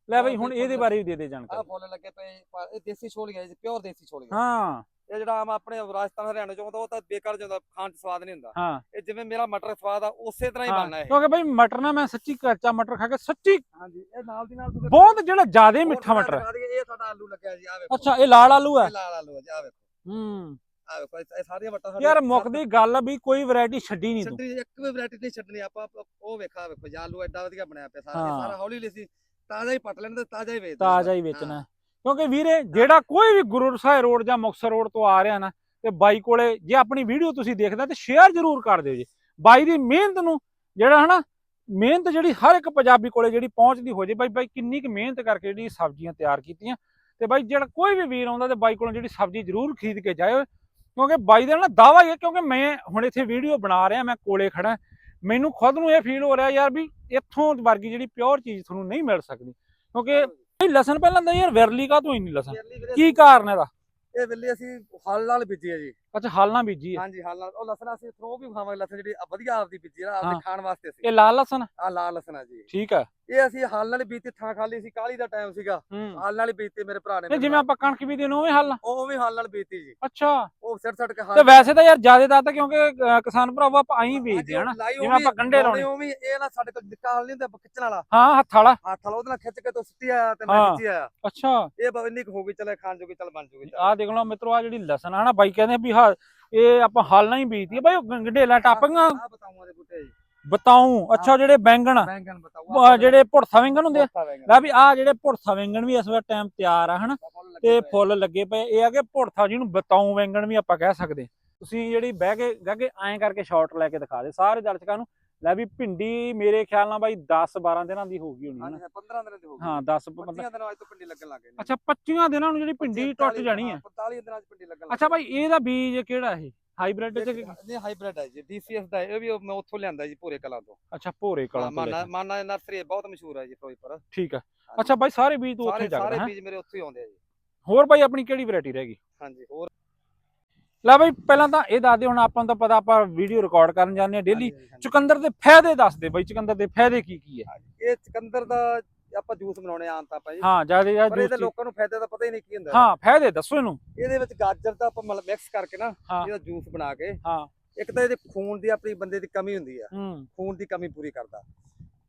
ਲੈ ਬਈ ਹੁਣ ਇਹਦੇ ਬਾਰੇ ਵੀ ਦੇ ਦੇ ਜਾਣਕਾਰੀ। ਫੁੱਲ ਲੱਗੇ ਪਏ ਦੇਸੀ ਛੋਲੀਆਂ ਜੀ ਪਿਓਰ ਦੇਸੀ ਛੋਲੀਆਂ। ਹਾਂ। ਇਹ ਜਿਹੜਾ ਆਮ ਆਪਣੇ ਰਾਜਸਥਾਨ ਹਰਿਆਣਾ ਚੋਂ ਉਹ ਤਾਂ ਬੇਕਾਰ ਜਾਂਦਾ ਖਾਣ ਚ ਸਵਾਦ ਨਹੀਂ ਹੁੰਦਾ। ਹਾਂ। ਇਹ ਜਿਵੇਂ ਮੇਰਾ ਮਟਰ ਸਵਾਦ ਆ ਉਸੇ ਤਰ੍ਹਾਂ ਹੀ ਹਾਂ, ਬਣਨਾ ਇਹ। ਕਿਉਂਕਿ ਬਈ ਮਟਰ ਨਾ ਮੈਂ ਸੱਚੀ ਕੱਚਾ ਮਟਰ ਖਾ ਕੇ ਸੱਚੀ ਹਾਂਜੀ ਇਹ ਨਾਲ ਦੀ ਨਾਲ ਬਹੁਤ ਜਿਹੜਾ ਜ਼ਿਆਦਾ ਮਿੱਠਾ ਮਟਰ ਹੈ ਇਹ ਸਾਡਾ ਆਲੂ ਲੱਗਿਆ ਜੀ ਆ ਵੇਖੋ। ਅੱਛਾ ਇਹ ਲਾਲ ਆਲੂ ਹੈ ਲਾਲ ਆਲੂ ਆ ਜੀ ਆ ਵੇਖੋ। ਹੂੰ। ਆ ਵੇਖੋ ਇਹ ਇਹ ਸਾਰੀਆਂ ਮਟਰ ਯਾਰ ਮੁੱਕਦੀ ਗੱਲ ਆ ਵੀ ਕੋਈ ਵੈਰਾਈਟੀ ਛੱਡੀ ਨਹੀਂ ਤੂੰ। ਛੱਡੀ ਇੱਕ ਵੀ ਵੈਰਾਈਟੀ ਨਹੀਂ ਛੱਡਣੀ ਆਪਾਂ ਆਪਾਂ ਉਹ ਵੇਖਾ ਵੇਖੋ ਜੀ ਆਲੂ ਐਡਾ ਵਧੀਆ ਬਣਿਆ ਪਿਆ ਸਾਰਾ ਇਹ ਹਾਂ। ਸਾਰਾ ਹੌਲੀ ਹੌਲੀ ਸੀ ਤਾਜ਼ਾ ਹੀ ਪਟ ਲੈਣ ਤੇ ਤਾਜ਼ਾ ਹੀ ਵੇਚ ਦੇਣਾ। ਤਾਜ਼ਾ ਹੀ ਵੇਚਣਾ। ਹੈ। ਕਿਉਂਕਿ ਵੀਰੇ, ਜਿਹੜਾ ਕੋਈ ਵੀ ਗੁਰੂ ਸਾਹਿਬ ਰੋਡ ਜਾਂ ਮੁਕਤਸਰ ਰੋਡ ਤੋਂ ਆ ਰਿਹਾ ਨਾ, ਤੇ ਬਾਈ ਕੋਲੇ ਜੇ ਆਪਣੀ ਵੀਡੀਓ ਤੁਸੀਂ ਦੇਖਦਾ, ਤੇ ਸ਼ੇਅਰ ਜ਼ਰੂਰ ਕਰ ਦਿਓ ਜੀ। ਬਾਈ ਦੀ ਮਿਹਨਤ ਨੂੰ ਜਿਹੜਾ ਹਨਾ, ਮਿਹਨਤ ਜਿਹੜੀ ਹਰ ਇੱਕ ਪੰਜਾਬੀ ਕੋਲੇ ਜਿਹੜੀ ਪਹੁੰਚਦੀ ਹੋ ਜੇ, ਬਾਈ ਬਾਈ ਕਿੰਨੀ ਕੁ ਮਿਹਨਤ ਕਰਕੇ ਜਿਹੜੀ ਸਬਜ਼ੀਆਂ ਤਿਆਰ ਕੀਤੀਆਂ, ਤੇ ਬਾਈ ਜਿਹੜਾ ਕੋਈ ਵੀ ਵੀਰ ਆਉਂਦਾ ਤੇ ਬਾਈ ਕੋਲੋਂ ਜਿਹੜੀ ਸਬਜ਼ੀ ਜ਼ਰੂਰ ਖਰੀਦ ਕੇ ਜਾਇਓ, ਕਿਉਂਕਿ ਬਾਈ ਦਾ ਨਾ ਦਾਵਾ ਹੀ ਹੈ, ਕਿਉਂਕਿ ਮੈਂ ਹੁਣ ਇੱਥੇ ਵੀਡੀਓ ਬਣਾ ਰਿਹਾ, ਮੈਂ ਕੋਲੇ ਖੜਾ, ਮੈਨੂੰ ਖੁਦ ਨੂੰ ਇਹ ਫੀਲ ਹੋ ਰਿਹਾ ਯਾਰ ਵੀ ਇੱਥੋਂ ਵਰਗੀ ਜਿਹੜੀ ਪਿਓਰ ਚੀਜ਼ ਤੁਹਾਨੂੰ ਨਹੀਂ ਮਿਲ ਸਕਦੀ। ਕਿਉਂਕਿ ਇਹ ਲਸਣ ਪਹਿਲਾਂ ਤਾਂ ਯਾਰ ਵਿਰਲੀ ਕਾ ਤੋਂ ਹੀ ਨਹੀਂ ਲਸਣ ਵੀਰੇ ਕੀ ਕਾਰਨ ਇਹਦਾ? ਇਹ ਵਿੱਲੀ ਅਸੀਂ ਹਲ ਨਾਲ ਬੀਜੀ ਹੈ ਜੀ। ਅੱਛਾ ਹਾਲ ਨਾ ਬੀਜੀ ਹੈ ਹਾਂਜੀ ਹਾਲ ਨਾਲ। ਉਹ ਲਸਣ ਅਸੀਂ ਥਰੋ ਵੀ ਖਾਵਾਂਗੇ ਲਸਣ ਜਿਹੜੀ ਆ ਵਧੀਆ ਆਪਦੀ ਬੀਜੀ ਆ ਨਾ, ਹਾਂ। ਆਪਦੇ ਖਾਣ ਵਾਸਤੇ ਇਹ ਅਸੀਂ ਲਾਲ ਲਸਣ? ਆ ਲਾਲ ਲਸਣ ਆ ਜੀ। ਠੀਕ ਹੈ ਇਹ ਅਸੀਂ ਹਾਲ ਨਾਲ ਹੀ ਬੀਜਤੀ ਥਾਂ ਖਾਲੀ ਸੀ ਕਾਲੀ ਦਾ ਟਾਈਮ ਸੀਗਾ। ਹੂੰ। ਹਾਲ ਨਾਲ ਹੀ ਬੀਜਤੀ ਮੇਰੇ ਭਰਾ ਨੇ ਇਹ ਮੇਰੇ ਜਿਵੇਂ ਨਾਲ। ਆਪਾਂ ਕਣਕ ਬੀਜਦੇ ਨੇ ਉਵੇਂ ਹੱਲ ਉਹ ਵੀ ਹਾਲ ਨਾਲ ਬੀਜਤੀ ਜੀ। ਅੱਛਾ। ਉਹ ਸਿਰ ਸੜ ਕੇ ਹਾਲ ਤੇ ਵੈਸੇ ਤਾਂ ਯਾਰ ਜ਼ਿਆਦਾਤਰ ਤਾਂ ਕਿਉਂਕਿ ਕਿਸਾਨ ਭਰਾਵਾ ਆਪਾਂ ਆਈ ਬੀਜਦੇ ਹਨਾ ਜਿਵੇਂ ਆਪਾਂ ਗੰਢੇ ਲਾਉਣੇ। ਉਹ ਵੀ ਇਹ ਨਾ ਸਾਡੇ ਕੋਲ ਨਿੱਕਾ ਹਾਲ ਨਹੀਂ ਹੁੰਦਾ ਖਿੱਚਣ ਵਾਲਾ। ਹਾਂ ਹੱਥ ਵਾਲਾ। ਹੱਥ ਵਾਲਾ ਉਹਦੇ ਨਾਲ ਖਿੱਚ ਕੇ ਤੋਂ ਸੁੱਟੀ ਆਇਆ ਤੇ ਮੈਂ ਹਾਂ। ਖਿੱਚੀ ਆਇਆ ਅੱਛਾ। ਇਹ ਬਾ ਇੰਨੀ ਕੁ ਹੋ ਗਈ ਚਲੇ ਖਾਣ ਜੋਗੀ ਚੱਲ ਬਣ ਜੂਗੀ। ਆਹ ਦੇਖ ਲਓ ਮਿੱਤਰੋ ਆ ਜਿਹੜੀ ਲਸਣ ਆ ਨਾ ਬਾਈ ਕਹਿੰਦੇ ਵੀ ਹਾਂ ਇਹ ਆਪਾਂ ਹੱਲ ਨਾਲ ਹੀ ਬਾਈ ਉਹ ਗੰਢੇਲਾ ਟੱਪੀਆਂ। ਆਹ ਬਤਾਉਂਗਾ ਦੇ ਬੂਟੇ ਜੀ। ਬਤਾਉ ਅੱਛਾ ਜਿਹੜੇ ਬੈਂਗਣ। ਜਿਹੜੇ ਭੁਰਥਾ ਬੈਂਗਣ ਹੁੰਦੇ ਆ। ਲੈ ਵੀ ਆ ਜਿਹੜੇ ਭੁਰਥਾ ਬੈਂਗਣ ਵੀ ਇਸ ਵੇਲੇ ਟਾਈਮ ਤਿਆਰ ਆ ਹਨਾ? ਤੇ। ਫੁੱਲ ਲੱਗੇ ਪਏ ਇਹ ਆ ਕਿ ਭੁਰਥਾ ਜਿਹਨੂੰ ਬਤਾਉ ਬੈਂਗਣ ਵੀ ਆਪਾਂ ਕਹਿ ਸਕਦੇ ਤੁਸੀਂ ਜਿਹੜੀ ਬਹਿ ਕੇ ਗੱਗੇ ਐਂ ਕਰਕੇ ਸ਼ਾਰਟ ਲੈ ਕੇ ਦਿਖਾ ਦੇ। ਸਾਰੇ ਦਰਸ਼ਕਾਂ ਨੂੰ ਲੈ ਵੀ ਭਿੰਡੀ ਮੇਰੇ ਖਿਆਲ ਨਾਲ ਬਾਈ 10 12 ਦਿਨਾਂ ਦੀ ਹੋ ਗਈ ਹੋਣੀ ਹਾਂਜੀ ਹਨਾ 15 ਦਿਨ ਦੇ ਹੋ ਗਏ ਹਾਂ 10 15 15 ਦਿਨਾਂ ਅੱਜ ਤੋਂ ਪਿੰਡੀ ਲੱਗਣ ਲੱਗ ਨੇ। ਅੱਛਾ 25 ਦਿਨਾਂ ਨੂੰ ਜਿਹੜੀ ਭਿੰਡੀ ਟੁੱਟ 45 ਜਾਣੀ ਹੈ। 45 ਦਿਨਾਂ ਚ ਪਿੰਡੀ ਲੱਗਣ ਲੱਗ ਅੱਛਾ ਭਾਈ ਇਹਦਾ ਬੀਜ ਕਿਹੜਾ ਇਹ? ਹਾਈਬ੍ਰਿਡ ਚ ਇਹ ਹਾਈਬ੍ਰਿਡ ਹੈ ਜੀ ਡੀਸੀਐਸ ਦਾ ਇਹ ਵੀ ਮੈਂ ਉੱਥੋਂ ਲਿਆਂਦਾ ਜੀ ਪੂਰੇ ਕਲਾਂ ਤੋਂ। ਅੱਛਾ ਭੋਰੇ ਕਲਾਂ ਤੋਂ ਮਾਨਾ। ਮਾਨਾ ਨਰਸਰੀ ਬਹੁਤ ਮਸ਼ਹੂਰ ਹੈ ਜੀ ਫਿਰੋਜ਼ਪੁਰ। ਠੀਕ ਹੈ। ਅੱਛਾ ਬਾਈ ਸਾਰੇ ਬੀਜ ਤੂੰ ਉੱਥੇ ਜਗਦਾ ਸਾਰੇ ਬੀਜ ਮੇਰੇ ਉੱਥੇ ਹੀ ਆਉਂਦੇ ਆ ਜੀ। ਹੋਰ ਬਾਈ ਆਪਣੀ ਕਿਹੜੀ ਵੈਰਾਈਟੀ ਰਹਿ ਗਈ? ਹਾਂਜੀ ਹੋਰ ਲੈ ਬਾਈ ਪਹਿਲਾਂ ਤਾਂ ਇਹ ਦੱਸ ਦੇ ਹੁਣ ਆਪਾਂ ਨੂੰ ਤਾਂ ਪਤਾ ਆਪਾਂ ਵੀਡੀਓ ਰਿਕਾਰਡ ਕਰਨ ਜਾਂਦੇ ਆ ਡੇਲੀ। ਚੁਕੰਦਰ ਦੇ ਫਾਇਦੇ ਦੱਸ ਦੇ ਬਾਈ ਚੁਕੰਦਰ ਦੇ ਫਾਇਦੇ ਕੀ ਕੀ ਹੈ? ਇਹ ਚਕੰਦਰ ਦਾ ਆਪਾਂ ਜੂਸ ਬਣਾਉਣੇ ਆਮ ਤਾਂ ਆਪਾਂ ਜੀ। ਹਾਂ ਜ਼ਿਆਦਾ ਪਰ ਇਹਦੇ ਜ਼ਿਆਦਾ ਲੋਕਾਂ ਨੂੰ ਫਾਇਦਾ ਤਾਂ ਪਤਾ ਹੀ ਨਹੀਂ ਕੀ ਹੁੰਦਾ। ਹਾਂ ਫਾਇਦੇ ਦੱਸੋ ਇਹਨੂੰ। ਇਹਦੇ ਵਿੱਚ ਗਾਜਰ ਦਾ ਆਪਾਂ ਮਤਲਬ ਮਿਕਸ ਕਰਕੇ ਨਾ। ਇਹਦਾ ਜੂਸ ਬਣਾ ਕੇ ਹਾਂ। ਇੱਕ ਤਾਂ ਇਹਦੇ ਖੂਨ ਦੀ ਆਪਣੀ ਬੰਦੇ ਦੀ ਕਮੀ ਹੁੰਦੀ ਆ। ਖੂਨ ਦੀ ਕਮੀ ਪੂਰੀ ਕਰਦਾ।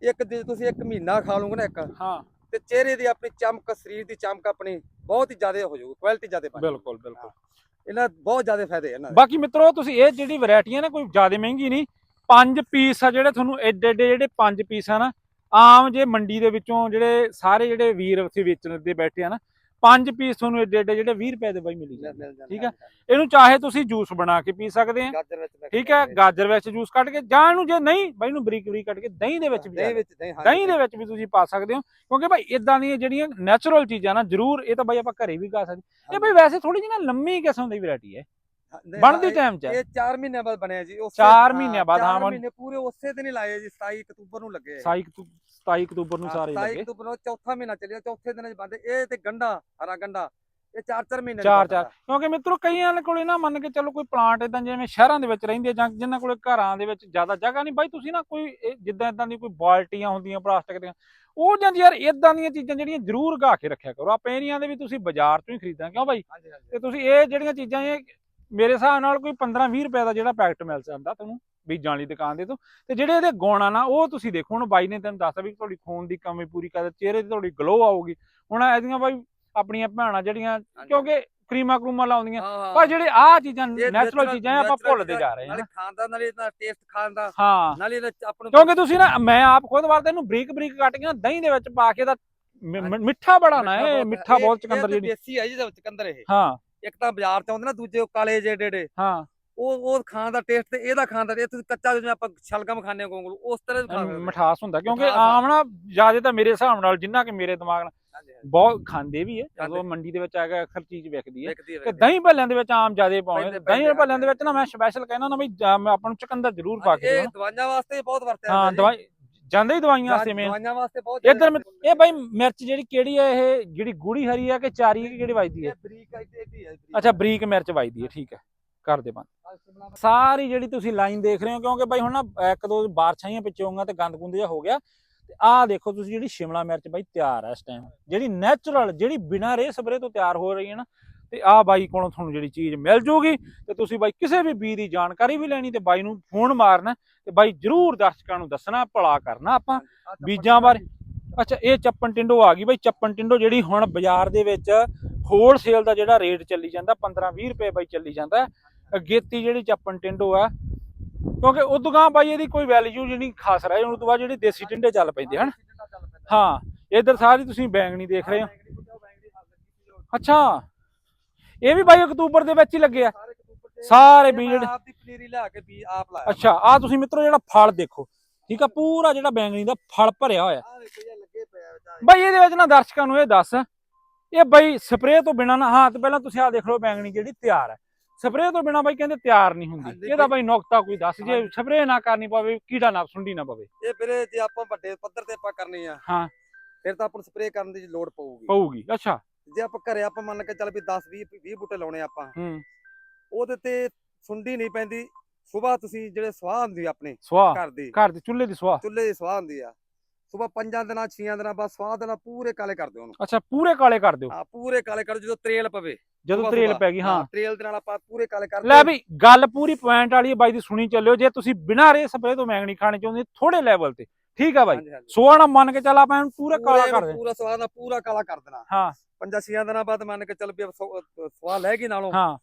ਇੱਕ ਜੇ ਤੁਸੀਂ ਇੱਕ ਮਹੀਨਾ ਖਾ ਲਓਗੇ ਨਾ ਇੱਕ ਹਾਂ। ਤੇ ਚਿਹਰੇ ਦੀ ਆਪਣੀ ਚਮਕ ਸਰੀਰ ਦੀ ਚਮਕ ਆਪਣੀ ਬਹੁਤ ਹੀ ਜ਼ਿਆਦਾ ਹੋ ਜਾਊਗੀ ਕੁਆਲਿਟੀ ਜ਼ਿਆਦਾ ਬਣ। ਬਿਲਕੁਲ ਬਿਲਕੁਲ। ਇਹਨਾਂ ਬਹੁਤ ਜ਼ਿਆਦਾ ਫਾਇਦੇ ਆ ਇਹਨਾਂ ਦੇ। ਬਾਕੀ ਮਿੱਤਰੋ, ਤੁਸੀਂ ਇਹ ਜਿਹੜੀ ਵੈਰਾਈਟੀ ਨਾ, ਕੋਈ ਜ਼ਿਆਦਾ ਮਹਿੰਗੀ ਨਹੀਂ। ਪੰਜ ਪੀਸ ਆ ਜਿਹੜੇ ਤੁਹਾਨੂੰ ਐਡੇ ਐਡੇ ਜਿਹੜੇ ਪੰਜ ਪੀਸ ਆ ਨਾ, ਆਮ ਜੇ ਮੰਡੀ ਦੇ ਵਿੱਚੋਂ ਜਿਹੜੇ ਸਾਰੇ ਜਿਹੜੇ ਵੀਰ ਉੱਥੇ ਵੇਚਣ ਦੇ ਬੈਠੇ ਆ ਨਾ ਪੰਜ ਪੀਸ ਤੁਹਾਨੂੰ ਐਡੇ ਐਡੇ ਜਿਹੜੇ 20 ਰੁਪਏ ਦੇ ਬਾਈ ਮਿਲੀ ਜਾਂਦੇ ਠੀਕ ਹੈ। ਇਹਨੂੰ ਚਾਹੇ ਤੁਸੀਂ ਜੂਸ ਬਣਾ ਕੇ ਪੀ ਸਕਦੇ ਆ। ਠੀਕ ਹੈ। ਗਾਜਰ ਵਿੱਚ ਜੂਸ ਕੱਢ ਕੇ ਜਾਂ ਇਹਨੂੰ ਜੇ ਨਹੀਂ ਬਾਈ ਨੂੰ ਬਰੀਕ ਬਰੀਕ ਕੱਢ ਕੇ ਦਹੀਂ ਦੇ ਵਿੱਚ ਵੀ ਦਹੀਂ ਦੇ ਵਿੱਚ ਵੀ ਤੁਸੀਂ ਪਾ ਸਕਦੇ ਹੋ। ਕਿਉਂਕਿ ਭਾਈ ਇਦਾਂ ਦੀਆਂ ਜਿਹੜੀਆਂ ਨੈਚੁਰਲ ਚੀਜ਼ਾਂ ਨਾ ਜ਼ਰੂਰ ਇਹ ਤਾਂ ਬਾਈ ਆਪਾਂ ਘਰੇ ਵੀ ਖਾ ਸਕਦੇ। ਇਹ ਭਾਈ ਵੈਸੇ ਥੋੜੀ ਜਿਹੀ ਨਾ ਲੰਮੀ ਕਿਸਮ ਦੀ ਵੈਰਾਈਟੀ ਹੈ ਬਣਦੀ ਟਾਈਮ 'ਚ। ਇਹ 4 ਮਹੀਨਿਆਂ ਬਾਅਦ ਬਣਿਆ ਜੀ ਉਸੇ ਚਾਰ ਹਾਂ, ਮਹੀਨਿਆਂ ਬਾਅਦ, ਹਾਂ, ਚਾਰ ਮਨ- ਮਹੀਨੇ ਪੂਰੇ ਉਸੇ ਦਿਨ ਹੀ ਲਾਏ ਜੀ 27 ਅਕਤੂਬਰ ਨੂੰ ਲੱਗੇ। 27 ਅਕਤੂ- 27 ਅਕਤੂਬਰ ਨੂੰ ਸਾਰੇ 27 ਲੱਗੇ। ਅਕਤੂਬਰ ਨੂੰ ਚੌਥਾ ਮਹੀਨਾ ਚੱਲਿਆ ਚੌਥੇ ਦਿਨ ਚ ਬੰਦੇ ਇਹ ਤੇ ਗੰਡਾ ਹਰਾ ਗੰਡਾ ਇਹ 4-4 ਮਹੀਨੇ ਦਾ ਚਾਰ। ਚਾਰ। ਕਿਉਂਕਿ ਮਿੱਤਰੋ ਕਈਆਂ ਦੇ ਕੋਲੇ ਨਾ ਮੰਨ ਕੇ ਚੱਲੋ ਕੋਈ ਪਲਾਂਟ ਇਦਾਂ ਜਿਵੇਂ ਸ਼ਹਿਰਾਂ ਦੇ ਵਿੱਚ ਰਹਿੰਦੇ ਆ ਜਾਂ ਜਿਨ੍ਹਾਂ ਕੋਲੇ ਘਰਾਂ ਦੇ ਵਿੱਚ ਜ਼ਿਆਦਾ ਜਗ੍ਹਾ ਨਹੀਂ। ਬਾਈ ਤੁਸੀਂ ਨਾ ਕੋਈ ਜਿੱਦਾਂ ਇਦਾਂ ਦੀ ਕੋਈ ਬਾਲਟੀਆਂ ਹੁੰਦੀਆਂ ਪਲਾਸਟਿਕ ਦੀਆਂ ਉਹ ਜਾਂ ਯਾਰ ਇਦਾਂ ਦੀਆਂ ਚੀਜ਼ਾਂ ਜਿਹੜੀਆਂ ਜ਼ਰੂਰ ਗਾ ਕੇ ਰੱਖਿਆ ਕਰੋ। ਆਪਾਂ ਇਹ ਨਹੀਂ ਆਂਦੇ ਵੀ ਤੁਸੀਂ ਬਾਜ਼ਾਰ ਤੋਂ ਹੀ ਖਰੀਦਣਾ। ਕਿਉਂ ਬਾਈ? ਤੇ ਤੁਸੀਂ ਇਹ ਜਿਹੜੀਆਂ ਚੀਜ਼ਾਂ ਇਹ ਮੇਰੇ ਹਿਸਾਬ ਨਾਲ ਕੋਈ 15-20 ਰੁਪਏ ਦਾ ਜਿਹੜਾ ਪੈਕਟ ਮਿਲ ਜਾਂਦਾ ਤੁਹਾਨੂੰ ਬੀਜਾਂ ਵਾਲੀ ਦੁਕਾਨ ਦੇ ਤੋਂ ਤੇ ਜਿਹੜੇ ਇਹਦੇ ਗੁਣ ਆ ਨਾ ਉਹ ਤੁਸੀਂ ਦੇਖੋ ਹੁਣ ਬਾਈ ਨੇ ਤੈਨੂੰ ਦੱਸਤਾ ਵੀ ਤੁਹਾਡੀ ਖੂਨ ਦੀ ਕਮੀ ਪੂਰੀ ਕਰ ਚਿਹਰੇ ਤੇ ਤੁਹਾਡੀ ਗਲੋ ਆਊਗੀ ਹੁਣ ਇਹਦੀਆਂ ਬਾਈ ਆਪਣੀਆਂ ਭੈਣਾਂ ਜਿਹੜੀਆਂ। ਕਿਉਂਕਿ ਕਰੀਮਾ ਕਰੂਮਾ ਲਾਉਂਦੀਆਂ। ਪਰ ਜਿਹੜੇ ਆਹ ਚੀਜ਼ਾਂ ਨੈਚੁਰਲ ਚੀਜ਼ਾਂ ਆਪਾਂ ਭੁੱਲਦੇ ਜਾ ਰਹੇ ਹਾਂ ਨਾਲੇ। ਖਾਣ ਦਾ ਨਾਲੇ ਇਹਦਾ ਟੇਸਟ ਖਾਣ ਦਾ ਹਾਂ ਨਾਲੇ ਇਹਦਾ ਆਪਾਂ ਕਿਉਂਕਿ ਤੁਸੀਂ ਨਾ ਮੈਂ ਆਪ ਖੁਦ ਵਾਰ ਇਹਨੂੰ ਬਰੀਕ ਬਰੀਕ ਕੱਟ ਕੇ ਨਾ ਦਹੀਂ ਦੇ ਵਿੱਚ ਪਾ ਕੇ ਦਾ ਮਿੱਠਾ ਬੜਾ ਨਾ ਇਹ ਮਿੱਠਾ ਬਹੁਤ ਚਕੰਦਰ ਜਿਹੜੀ ਦੇਸੀ ਹੈ ਜੀ ਇਹਦੇ ਵਿੱਚ ਚਕੰਦਰ ਇਹ ਹਾਂ ਇੱਕ ਤਾਂ ਬਾਜ਼ਾਰ ਚ ਆਉਂਦੇ ਨਾ ਦੂਜੇ ਕਾਲੇ ਜਿਹੇ ਡੇੜੇ ਹਾਂ ਉਹ ਉਹ ਖਾਣ ਦਾ ਟੇਸਟ ਤੇ ਇਹਦਾ ਖਾਣ ਦਾ ਤੁਸੀਂ ਕੱਚਾ ਜਿਵੇਂ ਆਪਾਂ ਸ਼ਲਗਮ ਖਾਂਦੇ ਕੋਂਗਲੂ ਉਸ ਤਰ੍ਹਾਂ ਹੋ। ਮਿਠਾਸ ਹੁੰਦਾ ਕਿਉਂਕਿ। ਆਮ ਨਾ ਜ਼ਿਆਦਾ ਤਾਂ ਮੇਰੇ ਹਿਸਾਬ ਨਾਲ ਜਿੰਨਾ ਕਿ ਮੇਰੇ ਦਿਮਾਗ ਨਾਲ। ਬਹੁਤ ਖਾਂਦੇ ਵੀ ਹੈ ਜਦੋਂ। ਮੰਡੀ ਦੇ ਵਿੱਚ ਆ ਕੇ ਅਕਸਰ ਚੀਜ਼ ਵਿਕਦੀ ਹੈ ਤੇ ਦਹੀਂ ਭੱਲਿਆਂ ਦੇ ਵਿੱਚ ਆਮ ਜਿਆਦੇ ਪਾਉਂਦੇ ਦਹੀਂ ਭੱਲਿਆਂ ਦੇ ਵਿੱਚ ਨਾ ਮੈਂ ਸਪੈਸ਼ਲ ਕਹਿੰਦਾ ਨਾ ਵੀ ਜਾਂ ਮੈਂ ਆਪਾਂ ਨੂੰ ਚਕੰਦਰ ਜ਼ਰੂਰ ਪਾ ਕੇ ਇਹ ਦਵਾਈਆਂ ਵਾਸਤੇ ਬਹੁਤ ਵਰਤਿਆ ਹਾਂ ਜਾਂਦਾ ਜੀ। ਦਵਾਈ ਜਾਂਦੇ ਹੀ ਦਵਾਈਆਂ ਵਾਸਤੇ ਮੇਨ ਦਵਾਈਆਂ ਵਾਸਤੇ ਬਹੁਤ ਇੱਧਰ ਮੈਂ- ਇਹ ਬਾਈ ਮਿਰਚ ਜਿਹੜੀ ਕਿਹੜੀ ਹੈ ਇਹ? ਜਿਹੜੀ ਗੂੜੀ ਹਰੀ ਹੈ ਕਿ ਚਾਰੀ ਹੈ ਕਿ ਕਿਹੜੀ ਵੱਜਦੀ ਹੈ ਬਰੀਕ ਇੱਥੇ ਹੈ। ਅੱਛਾ ਬਰੀਕ ਮਿਰਚ ਵੱਜਦੀ ਹੈ ਠੀਕ ਹੈ ਕਰ ਦੇ ਬੰਦ। ਸਾਰੀ ਜਿਹੜੀ ਤੁਸੀਂ ਲਾਈਨ ਦੇਖ ਰਹੇ ਹੋ ਕਿਉਂਕਿ ਬਾਈ ਹੁਣ ਨਾ ਇੱਕ ਦੋ ਬਾਰਿਸ਼ਾਂ ਪਿੱਛੇ ਹੋਊਗਾ ਤੇ ਗੰਦ ਗੁੰਦ ਜਿਹਾ ਹੋ ਗਿਆ। ਤੇ ਆਹ ਦੇਖੋ ਤੁਸੀਂ ਜਿਹੜੀ ਸ਼ਿਮਲਾ ਮਿਰਚ ਬਾਈ ਤਿਆਰ ਹੈ ਇਸ ਟਾਈਮ ਜਿਹੜੀ ਨੈਚੁਰਲ ਜਿਹੜੀ ਬਿਨਾਂ ਰੇ ਸਪਰੇ ਤੋਂ ਤਿਆਰ ਹੋ ਰਹੀ ਹੈ ਨਾ ਤੇ ਆਹ ਬਾਈ ਕੋਲੋਂ ਤੁਹਾਨੂੰ ਜਿਹੜੀ ਚੀਜ਼ ਮਿਲ ਜੂਗੀ ਤੇ ਤੁਸੀਂ ਬਾਈ ਕਿਸੇ ਵੀ ਬੀ ਦੀ ਜਾਣਕਾਰੀ ਵੀ ਲੈਣੀ ਤੇ ਬਾਈ ਨੂੰ ਫੋਨ ਮਾਰਨਾ ਤੇ ਬਾਈ ਜਰੂਰ ਦਰਸ਼ਕਾਂ ਨੂੰ ਦੱਸਣਾ ਭਲਾ ਕਰਨਾ ਆਪਾਂ ਬੀਜਾਂ ਬਾਰੇ। ਅੱਛਾ ਇਹ ਚੱਪਣ ਟਿੰਡੋ ਆ ਗਈ ਬਾਈ। ਚੱਪਣ ਟਿੰਡੋ ਜਿਹੜੀ ਹੁਣ ਬਾਜ਼ਾਰ ਦੇ ਵਿੱਚ ਹੋਲਸੇਲ ਦਾ ਜਿਹੜਾ ਰੇਟ ਚੱਲੀ ਜਾਂਦਾ 15-20 ਰੁਪਏ ਬਾਈ ਚੱਲੀ ਜਾਂਦਾ। ਅਗੇਤੀ ਜਿਹੜੀ ਚੱਪਣ ਟਿੰਡੋ ਆ ਕਿਉਂਕਿ ਉਦੋਂ ਗਾਂ ਬਾਈ ਇਹਦੀ ਕੋਈ ਵੈਲਿਊ ਜਿਹੜੀ ਖਾਸ ਰਹੀ ਹੁਣ ਤੋਂ ਬਾਅਦ ਜਿਹੜੀ ਦੇਸੀ ਟਿੰਡੇ ਚੱਲ ਪੈਂਦੇ ਹਨ। ਹਾਂ ਇਧਰ ਸਾਰੀ ਤੁਸੀਂ ਬੈਂਗਣੀ ਦੇਖ ਰਹੇ ਹੋ। ਹੱਲ। ਅੱਛਾ। ਇਹ ਵੀ ਬਾਈ ਅਕਤੂਬਰ ਦੇ ਵਿੱਚ ਹੀ ਲੱਗੇ ਆ। ਸਾਰੇ ਬੀਜ ਆਪ ਦੀ ਪਨੀਰੀ ਲਿਆ ਕੇ ਬੀ ਆਪ ਲਾਇਆ। ਅੱਛਾ ਆ ਤੁਸੀਂ ਮਿੱਤਰੋ ਜਿਹੜਾ ਫਲ ਦੇਖੋ ਠੀਕ ਆ ਪੂਰਾ ਜਿਹੜਾ ਬੈਂਗਣੀ ਦਾ ਫਲ ਭਰਿਆ ਹੋਇਆ। ਬਾਈ ਇਹਦੇ ਵਿੱਚ ਨਾ ਦਰਸ਼ਕਾਂ ਨੂੰ ਇਹ ਦੱਸ ਇਹ ਬਾਈ ਸਪਰੇਅ ਤੋਂ ਬਿਨਾ ਨਾ ਹਾਂ ਤੇ ਪਹਿਲਾਂ ਤੁਸੀਂ ਆ ਦੇਖ ਲਓ ਬੈਂਗਣੀ ਜਿਹੜੀ ਤਿਆਰ ਹੈ ਸਪਰੇਅ ਤੋਂ ਬਿਨਾ ਬਾਈ ਕਹਿੰਦੇ ਤਿਆਰ ਨਹੀਂ ਹੁੰਦੀ। ਇਹਦਾ ਬਾਈ। ਨੁਕਤਾ ਕੋਈ ਦੱਸ ਜੇ। ਸਪਰੇਅ ਨਾ ਕਰਨੀ ਪਵੇ ਕੀੜਾ ਨਾ ਸੁੰਡੀ ਨਾ ਪਵੇ। ਇਹ ਵੀਰੇ ਜੇ ਆਪਾਂ ਵੱਡੇ ਪੱਧਰ ਤੇ ਆਪਾਂ ਕਰਨੀ ਆ ਹਾਂ। ਫਿਰ ਤਾਂ ਆਪਾਂ ਨੂੰ ਸਪਰੇਅ ਕਰਨ ਦੀ ਲੋੜ ਪਊਗੀ। ਪਊਗੀ ਅੱਛਾ। ਜੇ ਆਪਾਂ ਘਰੇ ਆਪਾਂ ਮੰਨ ਕੇ ਚੱਲ ਵੀ 10 20 20 ਬੂਟੇ ਲਾਉਣੇ ਆਪਾਂ ਹੂੰ। ਉਹਦੇ ਤੇ ਸੁੰਡੀ ਨਹੀਂ ਪੈਂਦੀ ਸਵੇਰ ਤੁਸੀਂ ਜਿਹੜੇ ਸਵਾਹ ਹੁੰਦੀ ਆਪਣੇ ਸਵਾਹ? ਘਰ ਦੀ। ਘਰ ਦੇ ਚੁੱਲ੍ਹੇ ਦੀ ਸਵਾਹ? ਚੁੱਲ੍ਹੇ ਦੀ ਸਵਾਹ ਹੁੰਦੀ ਆ। ਸਵੇਰ ਪੰਜਾਂ ਦਿਨਾਂ ਛੀਆਂ ਦਿਨਾਂ ਬਾਅਦ ਸਵਾਹ ਦੇ ਨਾਲ ਪੂਰੇ ਕਾਲੇ ਕਰ ਦਿਓ ਉਹਨੂੰ। ਅੱਛਾ ਪੂਰੇ ਕਾਲੇ ਕਰ ਦਿਓ? ਆ ਪੂਰੇ ਕਾਲੇ ਕਰ ਜਦੋਂ ਤਰੇਲ ਪਵੇ। ਜਦੋਂ ਤਰੇਲ। ਪੈ ਗਈ ਹਾਂ। ਤਰੇਲ ਦੇ ਨਾਲ ਆਪਾਂ ਪੂਰੇ ਕਾਲੇ ਕਰ ਲੈ। ਵੀ ਗੱਲ ਪੂਰੀ ਪੁਆਇੰਟ ਵਾਲੀ ਹੈ ਬਾਈ ਦੀ ਸੁਣੀ ਚੱਲਿਓ। ਜੇ ਤੁਸੀਂ ਬਿਨਾਂ ਰੇ ਸਪਰੇ ਤੋਂ ਮੈਂਗਣੀ ਖਾਣੀ ਚਾਹੁੰਦੇ ਥੋੜੇ ਲੈਵਲ ਤੇ। ਠੀਕ ਆ ਬਾਈ। ਨਾ ਮੰਨ ਕੇ ਚੱਲ ਆਪਾਂ ਇਹਨੂੰ ਪੂਰਾ ਕਾਲਾ ਕਰ ਦੇ। ਪੂਰਾ ਸਵਾਹ ਦਾ ਪੂਰਾ ਕਾਲਾ ਕਰ ਦੇਣਾ। ਹਾਂ। ਪੰਜਾਂ ਛੀਆਂ ਦਿਨਾਂ ਬਾਅਦ ਮੰਨ ਕੇ ਚੱਲ ਵੀ ਸਵਾਹ ਲੈ ਗਈ ਨਾਲੋਂ ਹਾਂ।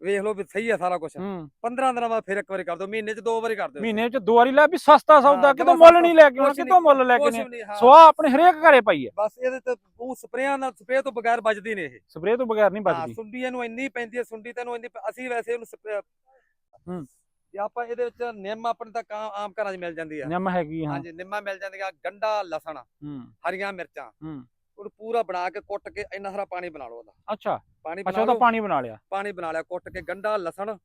ਵੇਖ ਲਓ ਵੀ ਸਹੀ ਆ ਸਾਰਾ ਕੁਝ ਹੂੰ। 15 ਦਿਨਾਂ ਬਾਅਦ ਫਿਰ ਇੱਕ ਵਾਰੀ ਕਰ ਦਿਓ ਮਹੀਨੇ 'ਚ ਦੋ ਵਾਰੀ ਕਰ ਦਿਓ। ਮਹੀਨੇ ਚ ਦੋ ਵਾਰੀ ਲੈ ਵੀ ਸਸਤਾ ਸੌਦਾ ਹਾਂ, ਕਿਤੋਂ ਮੁੱਲ ਨਹੀਂ ਲੈ ਕੇ ਆਉਣਾ ਕਿਤੋਂ ਮੁੱਲ ਲੈ ਕੇ ਨੇ ਹਾਂ। ਸੋਆ ਆਪਣੇ ਹਰੇਕ ਘਰੇ ਪਈ ਹੈ ਬਸ ਇਹਦੇ ਤੇ ਉਹ ਸਪਰੇਆਂ ਨਾਲ ਸਪਰੇਅ ਤੋਂ ਬਗੈਰ ਵੱਜਦੀ ਨੇ ਇਹ। ਸਪਰੇ ਤੋਂ ਬਗੈਰ ਨਹੀਂ ਹਾਂ ਬਚਦੀ ਸੁੰਡੀ ਇਹਨੂੰ ਇੰਨੀ ਪੈਂਦੀ ਹੈ ਸੁੰਡੀ ਤੈਨੂੰ ਇੰਨੀ ਅਸੀਂ ਵੈਸੇ ਉਹਨੂੰ ਸਪਰੇਅ ਹੂੰ। ਜੇ ਆਪਾਂ ਇਹਦੇ ਵਿੱਚ ਨਿੰਮ ਆਪਣੇ ਤਾਂ ਆਮ ਘਰਾਂ 'ਚ ਮਿਲ ਜਾਂਦੀ ਆ। ਨਿੰਮ ਹੈਗੀ ਹਾਂ। ਹਾਂਜੀ ਨਿੰਮਾਂ ਮਿਲ ਜਾਂਦੀਆਂ ਗੰਡਾ ਲਸਣ ਹੂੰ। ਹਰੀਆਂ ਮਿਰਚਾਂ। ਹੂੰ। ਉਹਨੂੰ ਪੂਰਾ ਬਣਾ ਕੇ ਕੁੱਟ ਕੇ ਇੰਨਾ ਸਾਰਾ ਪਾਣੀ ਬਣਾ ਲਓ ਉਹਦਾ। ਅੱਛਾ। ਪਾਣੀ ਅੱਛਾ ਬਣਾ ਉਹਦਾ ਲਓ। ਪਾਣੀ ਬਣਾ ਲਿਆ। ਪਾਣੀ ਬਣਾ ਲਿਆ ਕੁੱਟ ਕੇ ਗੰਡਾ ਲਸਣ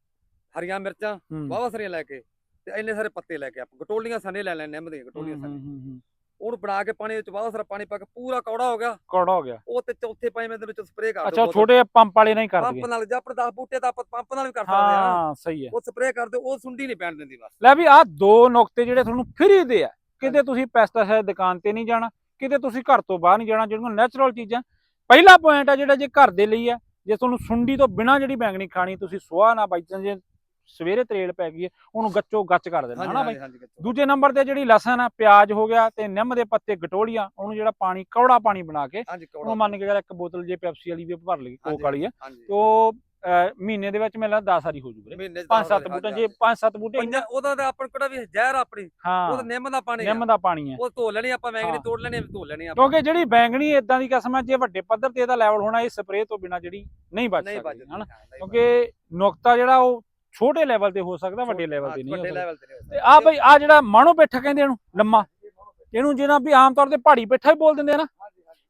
ਹਰੀਆਂ ਮਿਰਚਾਂ ਹੂੰ। ਬਹੁਤ ਸਾਰੀਆਂ ਲੈ ਕੇ ਤੇ ਇੰਨੇ ਸਾਰੇ ਪੱਤੇ ਲੈ ਕੇ ਆਪਾਂ। ਗਟੋਲੀਆਂ ਸਨੇ ਲੈ ਲੈਣੇ ਨਿੰਮ ਦੀਆਂ ਗਟੋਲੀਆਂ ਹੂੰ, ਸਨੇ ਹੂੰ, ਹੂੰ, ਹੂੰ। ਉਹਨੂੰ ਬਣਾ ਕੇ ਪਾਣੀ ਵਿੱਚ ਬਹੁਤ ਸਾਰਾ ਪਾਣੀ ਪਾ ਕੇ ਪੂਰਾ ਕੌੜਾ ਹੋ ਗਿਆ। ਕੌੜਾ ਹੋ ਗਿਆ। ਉਹ ਤੇ ਚੌਥੇ ਪੰਜਵੇਂ ਦੇ ਵਿੱਚ ਸਪਰੇਅ ਕਰ ਅੱਛਾ ਦਿਓ। ਉਹ ਛੋਟੇ ਪੰਪ ਵਾਲੇ ਨਹੀਂ ਕਰ ਪੰਪ ਨਾਲ ਜਾਂ 10 ਬੂਟੇ ਆਪਾਂ ਪੰਪ ਨਾਲ ਵੀ ਕਰ ਸਕਦੇ ਆ ਹਾਂ ਸਹੀ ਹੈ। ਉਹ ਸਪਰੇਅ ਕਰ ਦਿਓ ਉਹ ਸੁੰਡੀ ਨਹੀਂ ਪੈਣ ਦਿੰਦੀ ਬਸ। ਲੈ ਵੀ ਆਹ ਦੋ ਨੁਕਤੇ ਜਿਹੜੇ ਤੁਹਾਨੂੰ ਫ੍ਰੀ ਦੇ ਆ। ਕਿਤੇ ਤੁਸੀਂ ਪੈਸਟੀਸਾਈਡ ਦੁਕਾਨ ਤੇ ਨਹੀਂ ਜਾਣਾ ਕਿਤੇ ਤੁਸੀਂ ਘਰ ਤੋਂ ਬਾਹਰ ਨਹੀਂ ਜਾਣਾ ਜਿਹੜੀਆਂ ਨੈਚੁਰਲ ਚੀਜ਼ਾਂ ਪਹਿਲਾ ਪੁਆਇੰਟ ਆ ਜਿਹੜਾ ਜੇ ਘਰ ਦੇ ਲਈ ਆ ਜੇ ਤੁਹਾਨੂੰ ਸੁੰਡੀ ਤੋਂ ਬਿਨਾ ਜਿਹੜੀ ਬੈਂਗਣੀ ਖਾਣੀ ਤੁਸੀਂ ਸੁਆਹ ਨਾ ਬਾਈ ਜੇ ਸਵੇਰੇ ਤਰੇਲ ਪੈ ਗਈ ਉਹਨੂੰ ਗੱਚੋ ਗੱਚ ਕਰ ਦੇਣਾ ਹਨਾ ਬਾਈ? ਦੂਜੇ ਨੰਬਰ ਤੇ ਜਿਹੜੀ ਲਸਣ ਆ ਪਿਆਜ਼ ਹੋ ਗਿਆ ਤੇ ਨਿੰਮ ਦੇ ਪੱਤੇ ਗਟੋਲੀਆਂ ਉਹਨੂੰ ਜਿਹੜਾ ਪਾਣੀ ਕੌੜਾ ਪਾਣੀ ਬਣਾ ਕੇ ਉਹਨੂੰ ਮੰਨ ਕੇ ਚੱਲ ਇੱਕ ਬੋਤਲ ਜੇ ਪੈਪਸੀ ਵਾਲੀ ਵੀ ਭਰ ਲਈ ਕੋਕ ਵਾਲੀ ਆ ਤੇ ਉਹ ਮਹੀਨੇ ਦੇ ਵਿੱਚ ਮੈਨੂੰ ਲੱਗਦਾ 10 ਸਾਰੀ ਹੋ ਜੂ ਵੀਰੇ ਪੰਜ ਸੱਤ ਵਾਰੀ, ਬੂਟੇ ਜੇ ਪੰਜ ਸੱਤ ਬੂਟੇ ਉਹਦਾ ਤਾਂ ਆਪਣ ਕਿਹੜਾ ਵੀ ਜ਼ਹਿਰ ਆਪਣੀ। ਉਹ ਤਾਂ ਨਿੰਮ ਦਾ ਪਾਣੀ ਨਿੰਮ ਦਾ ਪਾਣੀ ਹੈ ਉਹ ਧੋ ਲੈਣੀ ਆਪਾਂ ਵੈਂਗਣੀ ਹਾਂ। ਤੋੜ ਲੈਣੀ ਧੋ ਲੈਣੀ ਆਪਾਂ। ਕਿਉਂਕਿ ਜਿਹੜੀ ਬੈਂਗਣੀ ਇਦਾਂ ਦੀ ਕਿਸਮ ਹੈ ਜੇ ਵੱਡੇ ਪੱਧਰ ਤੇ ਇਹਦਾ ਲੈਵਲ ਹੋਣਾ ਇਹ ਸਪਰੇਅ ਤੋਂ ਬਿਨਾ ਜਿਹੜੀ ਨਹੀਂ ਬਚ ਸਕਦੀ ਹਨਾ? ਕਿਉਂਕਿ ਨੁਕਤਾ ਜਿਹੜਾ ਉਹ ਛੋਟੇ ਲੈਵਲ ਤੇ ਹੋ ਸਕਦਾ ਵੱਡੇ। ਲੈਵਲ ਤੇ ਨਹੀਂ ਤੇ ਨਹੀਂ ਹੋ ਤੇ ਆ ਬਈ ਆ ਜਿਹੜਾ ਮਾਣੋ ਪੇਠਾ ਕਹਿੰਦੇ ਇਹਨੂੰ ਲੰਮਾ। ਇਹਨੂੰ ਜਿਹੜਾ ਵੀ ਆਮ ਤੌਰ ਤੇ ਪਹਾੜੀ ਪੇਠਾ ਹੀ ਬੋਲ ਦਿੰਦੇ ਆ ਨਾ।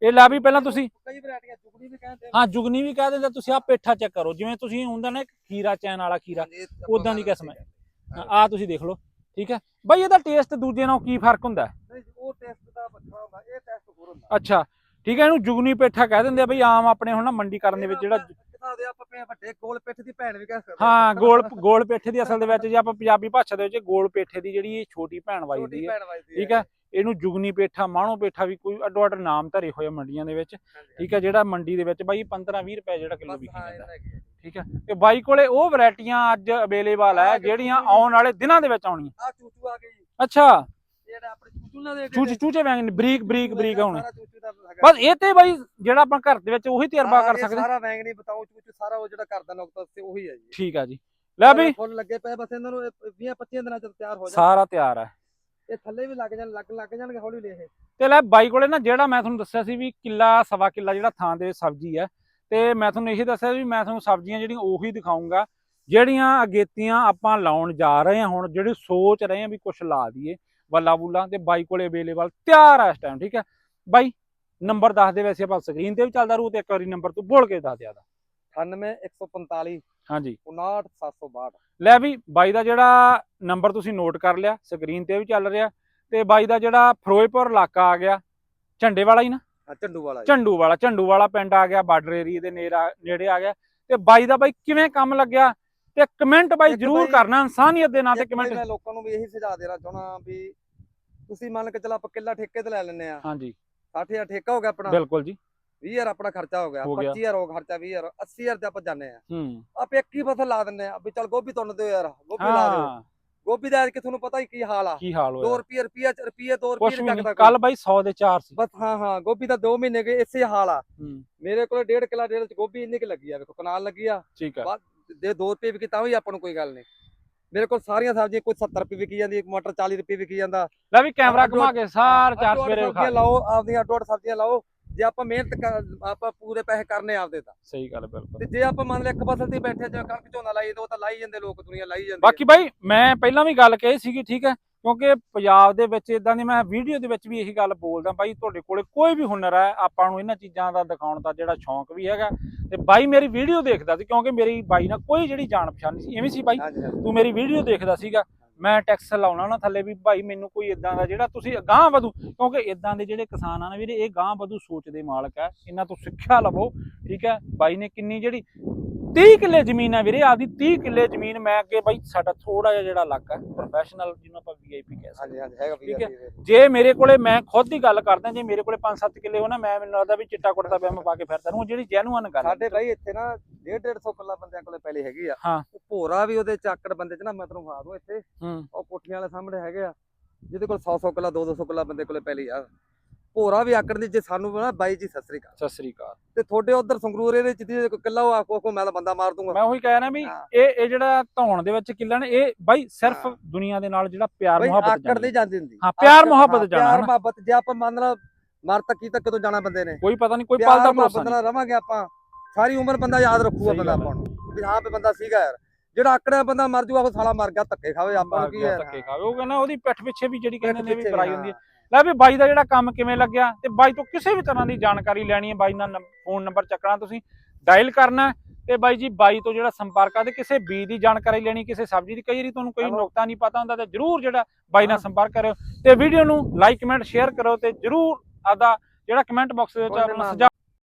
ਇਹ ਲੈ ਵੀ ਪਹਿਲਾਂ ਤੁਸੀਂ। ਕਈ ਵੈਰਾਈਟੀਆਂ ਚੁਗਣੀ ਵੀ ਕਹਿੰਦੇ ਆ। ਹਾਂ ਜੁਗਨੀ ਵੀ ਕਹਿ ਦਿੰਦੇ ਤੁਸੀਂ ਆ ਪੇਠਾ ਚੈੱਕ ਕਰੋ। ਜਿਵੇਂ ਤੁਸੀਂ ਹੁੰਦਾ ਨਾ ਖੀਰਾ ਚੈਨ ਵਾਲਾ ਖੀਰਾ ਉਦਾਂ ਦੀ ਕਿਸਮ ਹੈ। ਆ ਤੁਸੀਂ ਦੇਖ ਲਓ ਠੀਕ ਹੈ। ਬਈ ਇਹਦਾ ਟੇਸਟ ਦੂਜੇ ਨਾਲੋਂ ਕੀ ਫ਼ਰਕ ਹੁੰਦਾ? ਉਹ ਟੈਸਟ ਦਾ ਵੱਖਰਾ ਹੁੰਦਾ ਇਹ ਟੈਸਟ ਹੋਰ ਹੁੰਦਾ। ਅੱਛਾ ਠੀਕ ਹੈ ਇਹਨੂੰ ਜੁਗਨੀ ਪੇਠਾ ਕਹਿ ਦਿੰਦੇ ਆ ਬਈ ਆਮ ਆਪਣੇ ਹੁਣ ਨਾ ਮੰਡੀ ਕਰਨ ਦੇ ਵਿੱਚ ਜਿਹੜਾ ਕਿਤਾ ਦੇ ਆਪਾਂ ਭੈ- ਵੱਡੇ ਗੋਲ ਪਿੱਠ ਦੀ ਭੈਣ ਵੀ ਕਹਿ ਸਕਦੇ ਹਾਂ ਗੋਲ ਗੋਲ ਪੇਠੇ ਦੀ ਅਸਲ ਦੇ ਵਿੱਚ ਜੇ ਆਪਾਂ ਪੰਜਾਬੀ ਭਾਸ਼ਾ ਦੇ ਵਿੱਚ ਗੋਲ ਪੇਠੇ ਦੀ ਜਿਹੜੀ ਛੋਟੀ ਭੈਣ ਵੱਜਦੀ ਠੀਕ ਹੈ ਇਹਨੂੰ ਜੁਗਨੀ ਪੇਠਾ ਮਾਣੋ ਪੇਠਾ ਵੀ ਕੋਈ ਅੱਡੋ ਅੱਡ ਨਾਮ ਧਰੇ ਹੋਏ ਆ ਮੰਡੀਆਂ ਦੇ ਵਿੱਚ। ਠੀਕ ਹੈ ਜਿਹੜਾ ਮੰਡੀ ਦੇ ਵਿੱਚ ਬਾਈ 15 20 ਰੁਪਏ ਜਿਹੜਾ ਕਿਲੋ ਵਿਕੀ ਜਾਂਦਾ। ਠੀਕ ਹੈ ਤੇ ਬਾਈ ਕੋਲੇ ਉਹ ਵੈਰਾਈਟੀਆਂ ਅੱਜ ਅਵੇਲੇਬਲ ਹੈ ਜਿਹੜੀਆਂ ਆਉਣ ਵਾਲੇ ਦਿਨਾਂ ਦੇ ਵਿੱਚ ਆਉਣੀਆਂ। ਆਹ ਚੂਚੂ ਆ ਗਏ ਜੀ। ਅੱਛਾ। ਜਿਹੜਾ ਆਪਣੇ ਚੂਚੂ ਨਾਲ ਦੇ ਚੂਚੇ ਚੂਚੇ ਵੈਂਗ ਬਰੀਕ ਬਰੀਕ ਬਰੀਕ ਹੈਗਾ। ਬਸ ਇਹ ਤੇ ਬਾਈ ਜਿਹੜਾ ਆਪਾਂ ਘਰ ਦੇ ਵਿੱਚ ਉਹੀ ਤਜਰਬਾ ਕਰ ਸਕਦੇ। ਸਾਰਾ ਵੈਂਗ ਨਹੀਂ ਬਤਾਉ ਚੂਚੂ ਸਾਰਾ ਉਹ ਜਿਹੜਾ ਕਰਦਾ ਨੁਕਤਾ ਤੇ ਉਹੀ ਹੈ ਜੀ। ਠੀਕ ਆ ਜੀ। ਲੈ ਵੀ ਫੁੱਲ ਲੱਗੇ ਪਏ ਬਸ ਇਹਨਾਂ ਨੂੰ 20 25 ਦਿਨਾਂ ਚ ਤਿਆਰ ਹੋ ਜਾਣ ਸਾਰਾ ਤਿਆਰ ਹੈ ਇਹ ਥੱਲੇ ਵੀ ਲੱਗ ਜਾਣ ਲੱਗ ਲੱਗ ਜਾਣਗੇ ਹੌਲੀ ਹੌਲੀ ਇਹ। ਤੇ ਲੈ ਬਾਈ ਕੋਲੇ ਨਾ ਜਿਹੜਾ ਮੈਂ ਤੁਹਾਨੂੰ ਦੱਸਿਆ ਸੀ ਵੀ ਕਿੱਲਾ ਸਵਾ ਕਿੱਲਾ ਜਿਹੜਾ ਥਾਂ ਦੇ ਸਬਜ਼ੀ ਹੈ ਤੇ ਮੈਂ ਤੁਹਾਨੂੰ ਇਹੀ ਦੱਸਿਆ ਵੀ ਮੈਂ ਤੁਹਾਨੂੰ ਸਬਜ਼ੀਆਂ ਜਿਹੜੀਆਂ ਉਹੀ ਦਿਖਾਉਂਗਾ ਜਿਹੜੀਆਂ ਅਗੇਤੀਆਂ ਆਪਾਂ ਲਾਉਣ ਜਾ ਰਹੇ ਹਾਂ ਹੁਣ ਜਿਹੜੇ ਸੋਚ ਰਹੇ ਹਾਂ ਵੀ ਕੁਝ ਲਾ ਦਈਏ ਬੱਲਾ ਬੁੱਲਾ ਤੇ ਬਾਈ ਕੋਲੇ ਅਵੇਲੇਬਲ ਤਿਆਰ ਹੈ ਇਸ ਟਾਈਮ ਠੀਕ ਹੈ? ਬਾਈ ਨੰਬਰ ਦੱਸ ਦੇ ਵੈਸੇ ਆਪਾਂ ਸਕਰੀਨ ਤੇ ਵੀ ਚੱਲਦਾ ਰੂ ਤੇ ਇੱਕ ਵਾਰੀ ਨੰਬਰ ਤੂੰ ਬੋਲ ਕੇ ਦੱਸ ਦਿਆ ਦਾ 98 145 ਹਾਂਜੀ। 59 762 ਲੈ ਵੀ ਬਾਈ ਦਾ ਜਿਹੜਾ ਨੰਬਰ ਤੁਸੀਂ ਨੋਟ ਕਰ ਲਿਆ ਸਕਰੀਨ ਤੇ ਵੀ ਚੱਲ ਰਿਹਾ ਤੇ ਬਾਈ ਦਾ ਜਿਹੜਾ ਫਿਰੋਜ਼ਪੁਰ ਇਲਾਕਾ ਆ ਗਿਆ ਝੰਡੇ ਵਾਲਾ ਹੀ ਨਾ? ਝੰਡੂ ਵਾਲਾ। ਝੰਡੂ ਵਾਲਾ ਝੰਡੂ ਵਾਲਾ ਪਿੰਡ ਆ ਗਿਆ ਬਾਰਡਰ ਏਰੀਆ ਦੇ ਨੇੜਾ ਨੇੜੇ ਆ ਗਿਆ। ਤੇ ਬਾਈ ਦਾ ਬਾਈ ਕਿਵੇਂ ਕੰਮ ਲੱਗਿਆ? ਤੇ ਕਮੈਂਟ ਬਾਈ ਜਰੂਰ ਕਰਨਾ ਇਨਸਾਨੀਅਤ ਦੇ ਨਾਂ ਤੇ ਕਮੈਂਟ। ਮੈਂ ਲੋਕਾਂ ਨੂੰ ਵੀ ਇਹੀ ਸੁਝਾਅ ਦੇਣਾ ਚਾਹਣਾ ਵੀ ਤੁਸੀਂ ਮੰਨ ਕੇ ਚੱਲ ਆਪਾਂ ਕਿੱਲਾ ਠੇਕੇ ਤੇ ਲੈ ਲੈਨੇ ਆ ਹਾਂਜੀ। 60000 ਠੇਕਾ ਹੋ ਗਿਆ ਆਪਣਾ। ਬਿਲਕੁਲ ਜੀ। 20000 ਆਪਣਾ ਖਰਚਾ ਹੋ ਗਿਆ ਹੋ ਗਿਆ। 25000 ਹੋ ਖਰਚਾ 20000 80000 ਤੇ ਆਪਾਂ ਜਾਂਦੇ ਆ ਹੂੰ। ਆਪ ਇੱਕ ਹੀ ਫਸਲ ਲਾ ਦਿੰਨੇ ਆ ਵੀ ਚੱਲ ਗੋਭੀ ਤੁੰਨ ਦਿਓ ਯਾਰ ਗੋਭੀ ਲਾ ਦਿਓ। ਗੋਭੀ ਦਾ ਕਿ ਤੁਹਾਨੂੰ ਪਤਾ ਹੀ ਕੀ ਹਾਲ ਆ। ਕੀ ਹਾਲ 2 ਹੋਇਆ ਰੁਪਏ ਰੁਪਏ ਰੁਪਏ 2 ਕੁਛ ਰੁਪਏ ਨਹੀਂ ਕੱਲ ਬਾਈ 100 ਦੇ 4 ਸੀ। ਬਸ ਹਾਂ ਹਾਂ ਗੋਭੀ ਦਾ 2 ਮਹੀਨੇ ਗਏ ਇਸੇ ਹਾਲ ਆ। ਮੇਰੇ ਕੋਲ 1.5 ਕਿਲਾ ਡੇਢ ਚ ਗੋਭੀ ਇੰਨੀ ਕਿ ਲੱਗੀ ਆ ਵੇਖੋ ਕਨਾਲ ਲੱਗੀ ਆ। ਠੀਕ ਬਸ ਦੇ 2 ਰੁਪਏ ਵੀ ਤਾਂ ਵੀ ਆਪਾਂ ਨੂੰ ਕੋਈ ਗੱਲ ਨਹੀਂ। ਮੇਰੇ ਕੋਲ ਸਾਰੀਆਂ ਸਬਜ਼ੀਆਂ ਕੋਈ 70 ਰੁਪਏ ਵਿਕੀ ਜਾਂਦੀ ਇੱਕ ਮਟਰ 40 ਰੁਪਏ ਵਿਕੀ ਜਾਂਦਾ। ਲੈ ਵੀ ਕੈਮਰਾ ਘੁਮਾ ਕੇ ਸਾਰ ਚਾਰ ਸਵੇਰੇ ਲਾਓ ਆਪਦੀਆਂ ਅੱਡ ਸਬਜ਼ੀਆਂ ਲਾਓ। ਜੇ ਆਪਾਂ ਮਿਹਨਤ ਕਰ- ਆਪਾਂ ਪੂਰੇ ਪੈਸੇ ਕਰਨੇ ਆਪਦੇ ਤਾਂ। ਸਹੀ ਗੱਲ ਬਿਲਕੁਲ। ਤੇ ਜੇ ਆਪਾਂ ਮੰਨ ਲਿਆ ਇੱਕ ਫਸਲ ਤੇ ਹੀ ਬੈਠੇ ਜਿਵੇਂ ਕਣਕ ਝੋਨਾ ਲਾਈ ਤਾਂ ਉਹ ਤਾਂ ਲਾਈ ਜਾਂਦੇ ਲੋਕ ਦੁਨੀਆ ਲਾਈ ਜਾਂਦੀ ਬਾਕੀ ਬਾਈ ਮੈਂ ਪਹਿਲਾਂ ਵੀ ਗੱਲ ਕਹੀ ਸੀਗੀ ਠੀਕ ਹੈ? ਕਿਉਂਕਿ ਪੰਜਾਬ ਦੇ ਵਿੱਚ ਇਦਾਂ ਦੀ ਮੈਂ ਵੀਡੀਓ ਦੇ ਵਿੱਚ ਵੀ ਇਹੀ ਗੱਲ ਬੋਲਦਾ ਬਾਈ ਤੁਹਾਡੇ ਕੋਲੇ ਕੋਈ ਵੀ ਹੁਨਰ ਹੈ ਆਪਾਂ ਨੂੰ ਇਹਨਾਂ ਚੀਜ਼ਾਂ ਦਾ ਦਿਖਾਉਣ ਦਾ ਜਿਹੜਾ ਸ਼ੌਂਕ ਵੀ ਹੈਗਾ। ਤੇ ਬਾਈ ਮੇਰੀ ਵੀਡੀਓ ਦੇਖਦਾ ਸੀ ਕਿਉਂਕਿ ਮੇਰੀ ਬਾਈ ਨਾਲ ਕੋਈ ਜਿਹੜੀ ਜਾਣ ਪਛਾਣ ਨਹੀਂ ਸੀ ਐਵੇਂ ਸੀ ਬਾਈ। ਹਾਂਜੀ ਹਾਂਜੀ। ਤੂੰ ਮੇਰੀ ਵੀਡੀਓ ਦੇਖਦਾ ਸੀਗਾ ਮੈਂ ਟੈਕਸ ਲਾਉਣਾ ਨਾ ਥੱਲੇ ਵੀ ਭਾਈ ਮੈਨੂੰ ਕੋਈ ਇਦਾਂ ਦਾ ਜਿਹੜਾ ਤੁਸੀਂ ਗਾਂ ਵਧੂ, ਕਿਉਂਕਿ ਇਦਾਂ ਦੇ ਜਿਹੜੇ ਕਿਸਾਨ ਆ ਨਾ ਵੀਰੇ, ਇਹ ਗਾਂ ਵਧੂ ਸੋਚ ਦੇ ਮਾਲਕ ਹੈ ਇਹਨਾਂ ਤੋਂ ਸਿੱਖਿਆ ਲਵੋ, ਠੀਕ ਹੈ? ਬਾਈ ਨੇ ਕਿੰਨੀ ਜਿਹੜੀ 30 ਕਿੱਲੇ ਜ਼ਮੀਨ ਹੈ ਵੀਰੇ ਆਪਦੀ 30 ਕਿੱਲੇ ਜ਼ਮੀਨ ਮੈਂ ਅੱਗੇ ਬਾਈ ਸਾਡਾ ਥੋੜਾ ਜਿਹਾ ਜਿਹੜਾ ਇਲਾਕਾ ਪ੍ਰੋਫੈਸ਼ਨਲ ਜਿਹਨੂੰ ਆਪਾਂ ਵੀਆਈਪੀ ਕਹਿ ਸਕਦੇ ਹਾਂਜੀ ਹਾਂਜੀ ਹੈਗਾ ਠੀਕ ਹੈ। ਜੇ ਮੇਰੇ ਕੋਲੇ ਮੈਂ ਖੁਦ ਦੀ ਗੱਲ ਕਰਦਾ ਜੇ ਮੇਰੇ ਕੋਲੇ 5-7 ਕਿੱਲੇ ਹੋਣਾ ਮੈਂ ਮੈਨੂੰ ਲੱਗਦਾ ਵੀ ਚਿੱਟਾ ਕੁੜਤਾ ਪਜਾਮਾ ਪਾ ਕੇ ਫਿਰਦਾ ਰਹੂੰ ਜਿਹੜੀ ਜੈਨੂਅਨ ਗੱਲ ਹੈ। ਸਾਡੇ ਬਾਈ ਇੱਥੇ ਨਾ 1.5 150 ਕਿੱਲਾ ਬੰਦਿਆਂ ਕੋਲੇ ਪਹਿਲੇ ਹੈਗੀ ਆ। ਹਾਂ। ਉਹ ਭੋਰਾ ਵੀ ਉਹਦੇ ਚਾਕੜ ਬੰਦੇ ਚ ਨਾ ਮੈਂ ਤੁਹਾਨੂੰ ਖਾ ਦੂੰ ਇੱਥੇ। ਹੂੰ। ਉਹ ਕੋਠੀਆਂ ਵਾਲੇ ਸਾਹਮਣੇ ਹੈਗੇ ਆ। ਜਿਹਦੇ ਕੋਲ 100 100 ਕਿੱਲਾ 2 200 ਕਿੱਲਾ ਬੰਦੇ ਕੋਲੇ ਪਹਿਲੀ ਆ। ਭੋਰਾ ਵੀ ਆਕੜ ਦੀ ਜੇ ਸਾਨੂੰ ਨਾ ਬਾਈ ਜੀ ਸਤਿ ਸ੍ਰੀ ਅਕਾਲ। ਸਤਿ ਸ੍ਰੀ ਅਕਾਲ। ਤੇ ਤੁਹਾਡੇ ਉਧਰ ਸੰਗਰੂਰ ਇਹਦੇ ਦੀ ਕੋਈ ਕਿੱਲਾ ਉਹ ਆਖੋ ਮੈਂ ਤਾਂ ਬੰਦਾ ਮਾਰ ਦੂੰਗਾ। ਮੈਂ ਉਹੀ ਕਹਿ ਰਿਹਾ ਵੀ। ਇਹ ਇਹ ਜਿਹੜਾ ਧੌਣ ਦੇ ਵਿੱਚ ਕਿੱਲਾ ਨੇ ਇਹ ਬਾਈ ਸਿਰਫ। ਦੁਨੀਆ ਦੇ ਨਾਲ ਜਿਹੜਾ ਪਿਆਰ ਮੁਹੱਬਤ ਆਕੜ ਜਾਣੀ ਨਹੀਂ ਜਾਂਦੀ ਹੁੰਦੀ। ਹਾਂ, ਪਿਆਰ ਆਕੜ- ਮੁਹੱਬਤ ਜਾਣਾ ਪਿਆਰ। ਮੁਹੱਬਤ ਜੇ ਆਪਾਂ ਮੰਨ ਲਾ ਮਰ ਤੱਕ ਕੀ ਤੱਕ ਕਦੋਂ ਜਾਣਾ ਬੰਦੇ ਨੇ। ਕੋਈ ਪਤਾ ਨਹੀਂ ਕੋਈ ਪਲ ਦਾ ਭਰੋਸਾ ਨਹੀਂ। ਰਵਾਂਗੇ ਆਪਾਂ। ਸਾਰੀ ਉਮਰ ਬੰਦਾ ਯਾਦ ਰੱਖੂਗਾ ਬੰਦਾ। ਆਪਾਂ ਨੂੰ। ਵੀ ਹਾਂ ਵੀ ਬੰਦਾ ਸੀਗਾ ਯਾਰ। ਜਿਹੜਾ ਆਕੜਿਆ ਬੰਦਾ ਮਰ ਜੂਗਾ ਉਹ ਸਾਲਾ ਮਰ ਗਿਆ ਧੱਕੇ ਖਾਵੇ ਆਪਾਂ ਨੂੰ ਕੀ ਹੈ ਧੱਕੇ ਖਾਵੇ। ਉਹ ਕਹਿੰਦਾ ਉਹਦੀ ਪਿੱਠ ਪਿੱਛੇ ਵੀ ਜਿਹੜੀ ਕਹਿੰਦੇ ਨੇ ਵੀ ਹਾਂ। ਹੁੰਦੀ ਹੈ। ਲੈ ਵੀ ਬਾਈ ਦਾ ਜਿਹੜਾ ਕੰਮ ਕਿਵੇਂ ਲੱਗਿਆ ਤੇ ਬਾਈ ਤੋਂ ਕਿਸੇ ਵੀ ਤਰ੍ਹਾਂ ਦੀ ਜਾਣਕਾਰੀ ਲੈਣੀ ਹੈ ਬਾਈ ਨਾਲ ਫੋਨ ਨੰਬਰ ਚੱਕਣਾ ਤੁਸੀਂ ਡਾਇਲ ਕਰਨਾ ਤੇ ਬਾਈ ਜੀ ਬਾਈ ਤੋਂ ਜਿਹੜਾ ਸੰਪਰਕ ਆ ਤੇ ਕਿਸੇ ਬੀਜ ਦੀ ਜਾਣਕਾਰੀ ਲੈਣੀ ਕਿਸੇ ਸਬਜ਼ੀ ਦੀ ਕਈ ਵਾਰੀ ਤੁਹਾਨੂੰ ਕੋਈ। ਨੁਕਤਾ ਨਹੀਂ ਪਤਾ ਹੁੰਦਾ ਤੇ ਜਰੂਰ ਜਿਹੜਾ ਬਾਈ ਨਾਲ। ਸੰਪਰਕ ਕਰਿਓ ਤੇ ਵੀਡੀਓ ਨੂੰ ਲਾਈਕ ਕਮੈਂਟ ਸ਼ੇਅਰ ਕਰੋ ਤੇ ਜਰੂਰ ਆਦਾ ਜਿਹੜਾ ਕਮੈਂਟ ਬਾਕਸ ਦੇ ਵਿੱਚ ਆਪਣਾ ਸੁਝਾਅ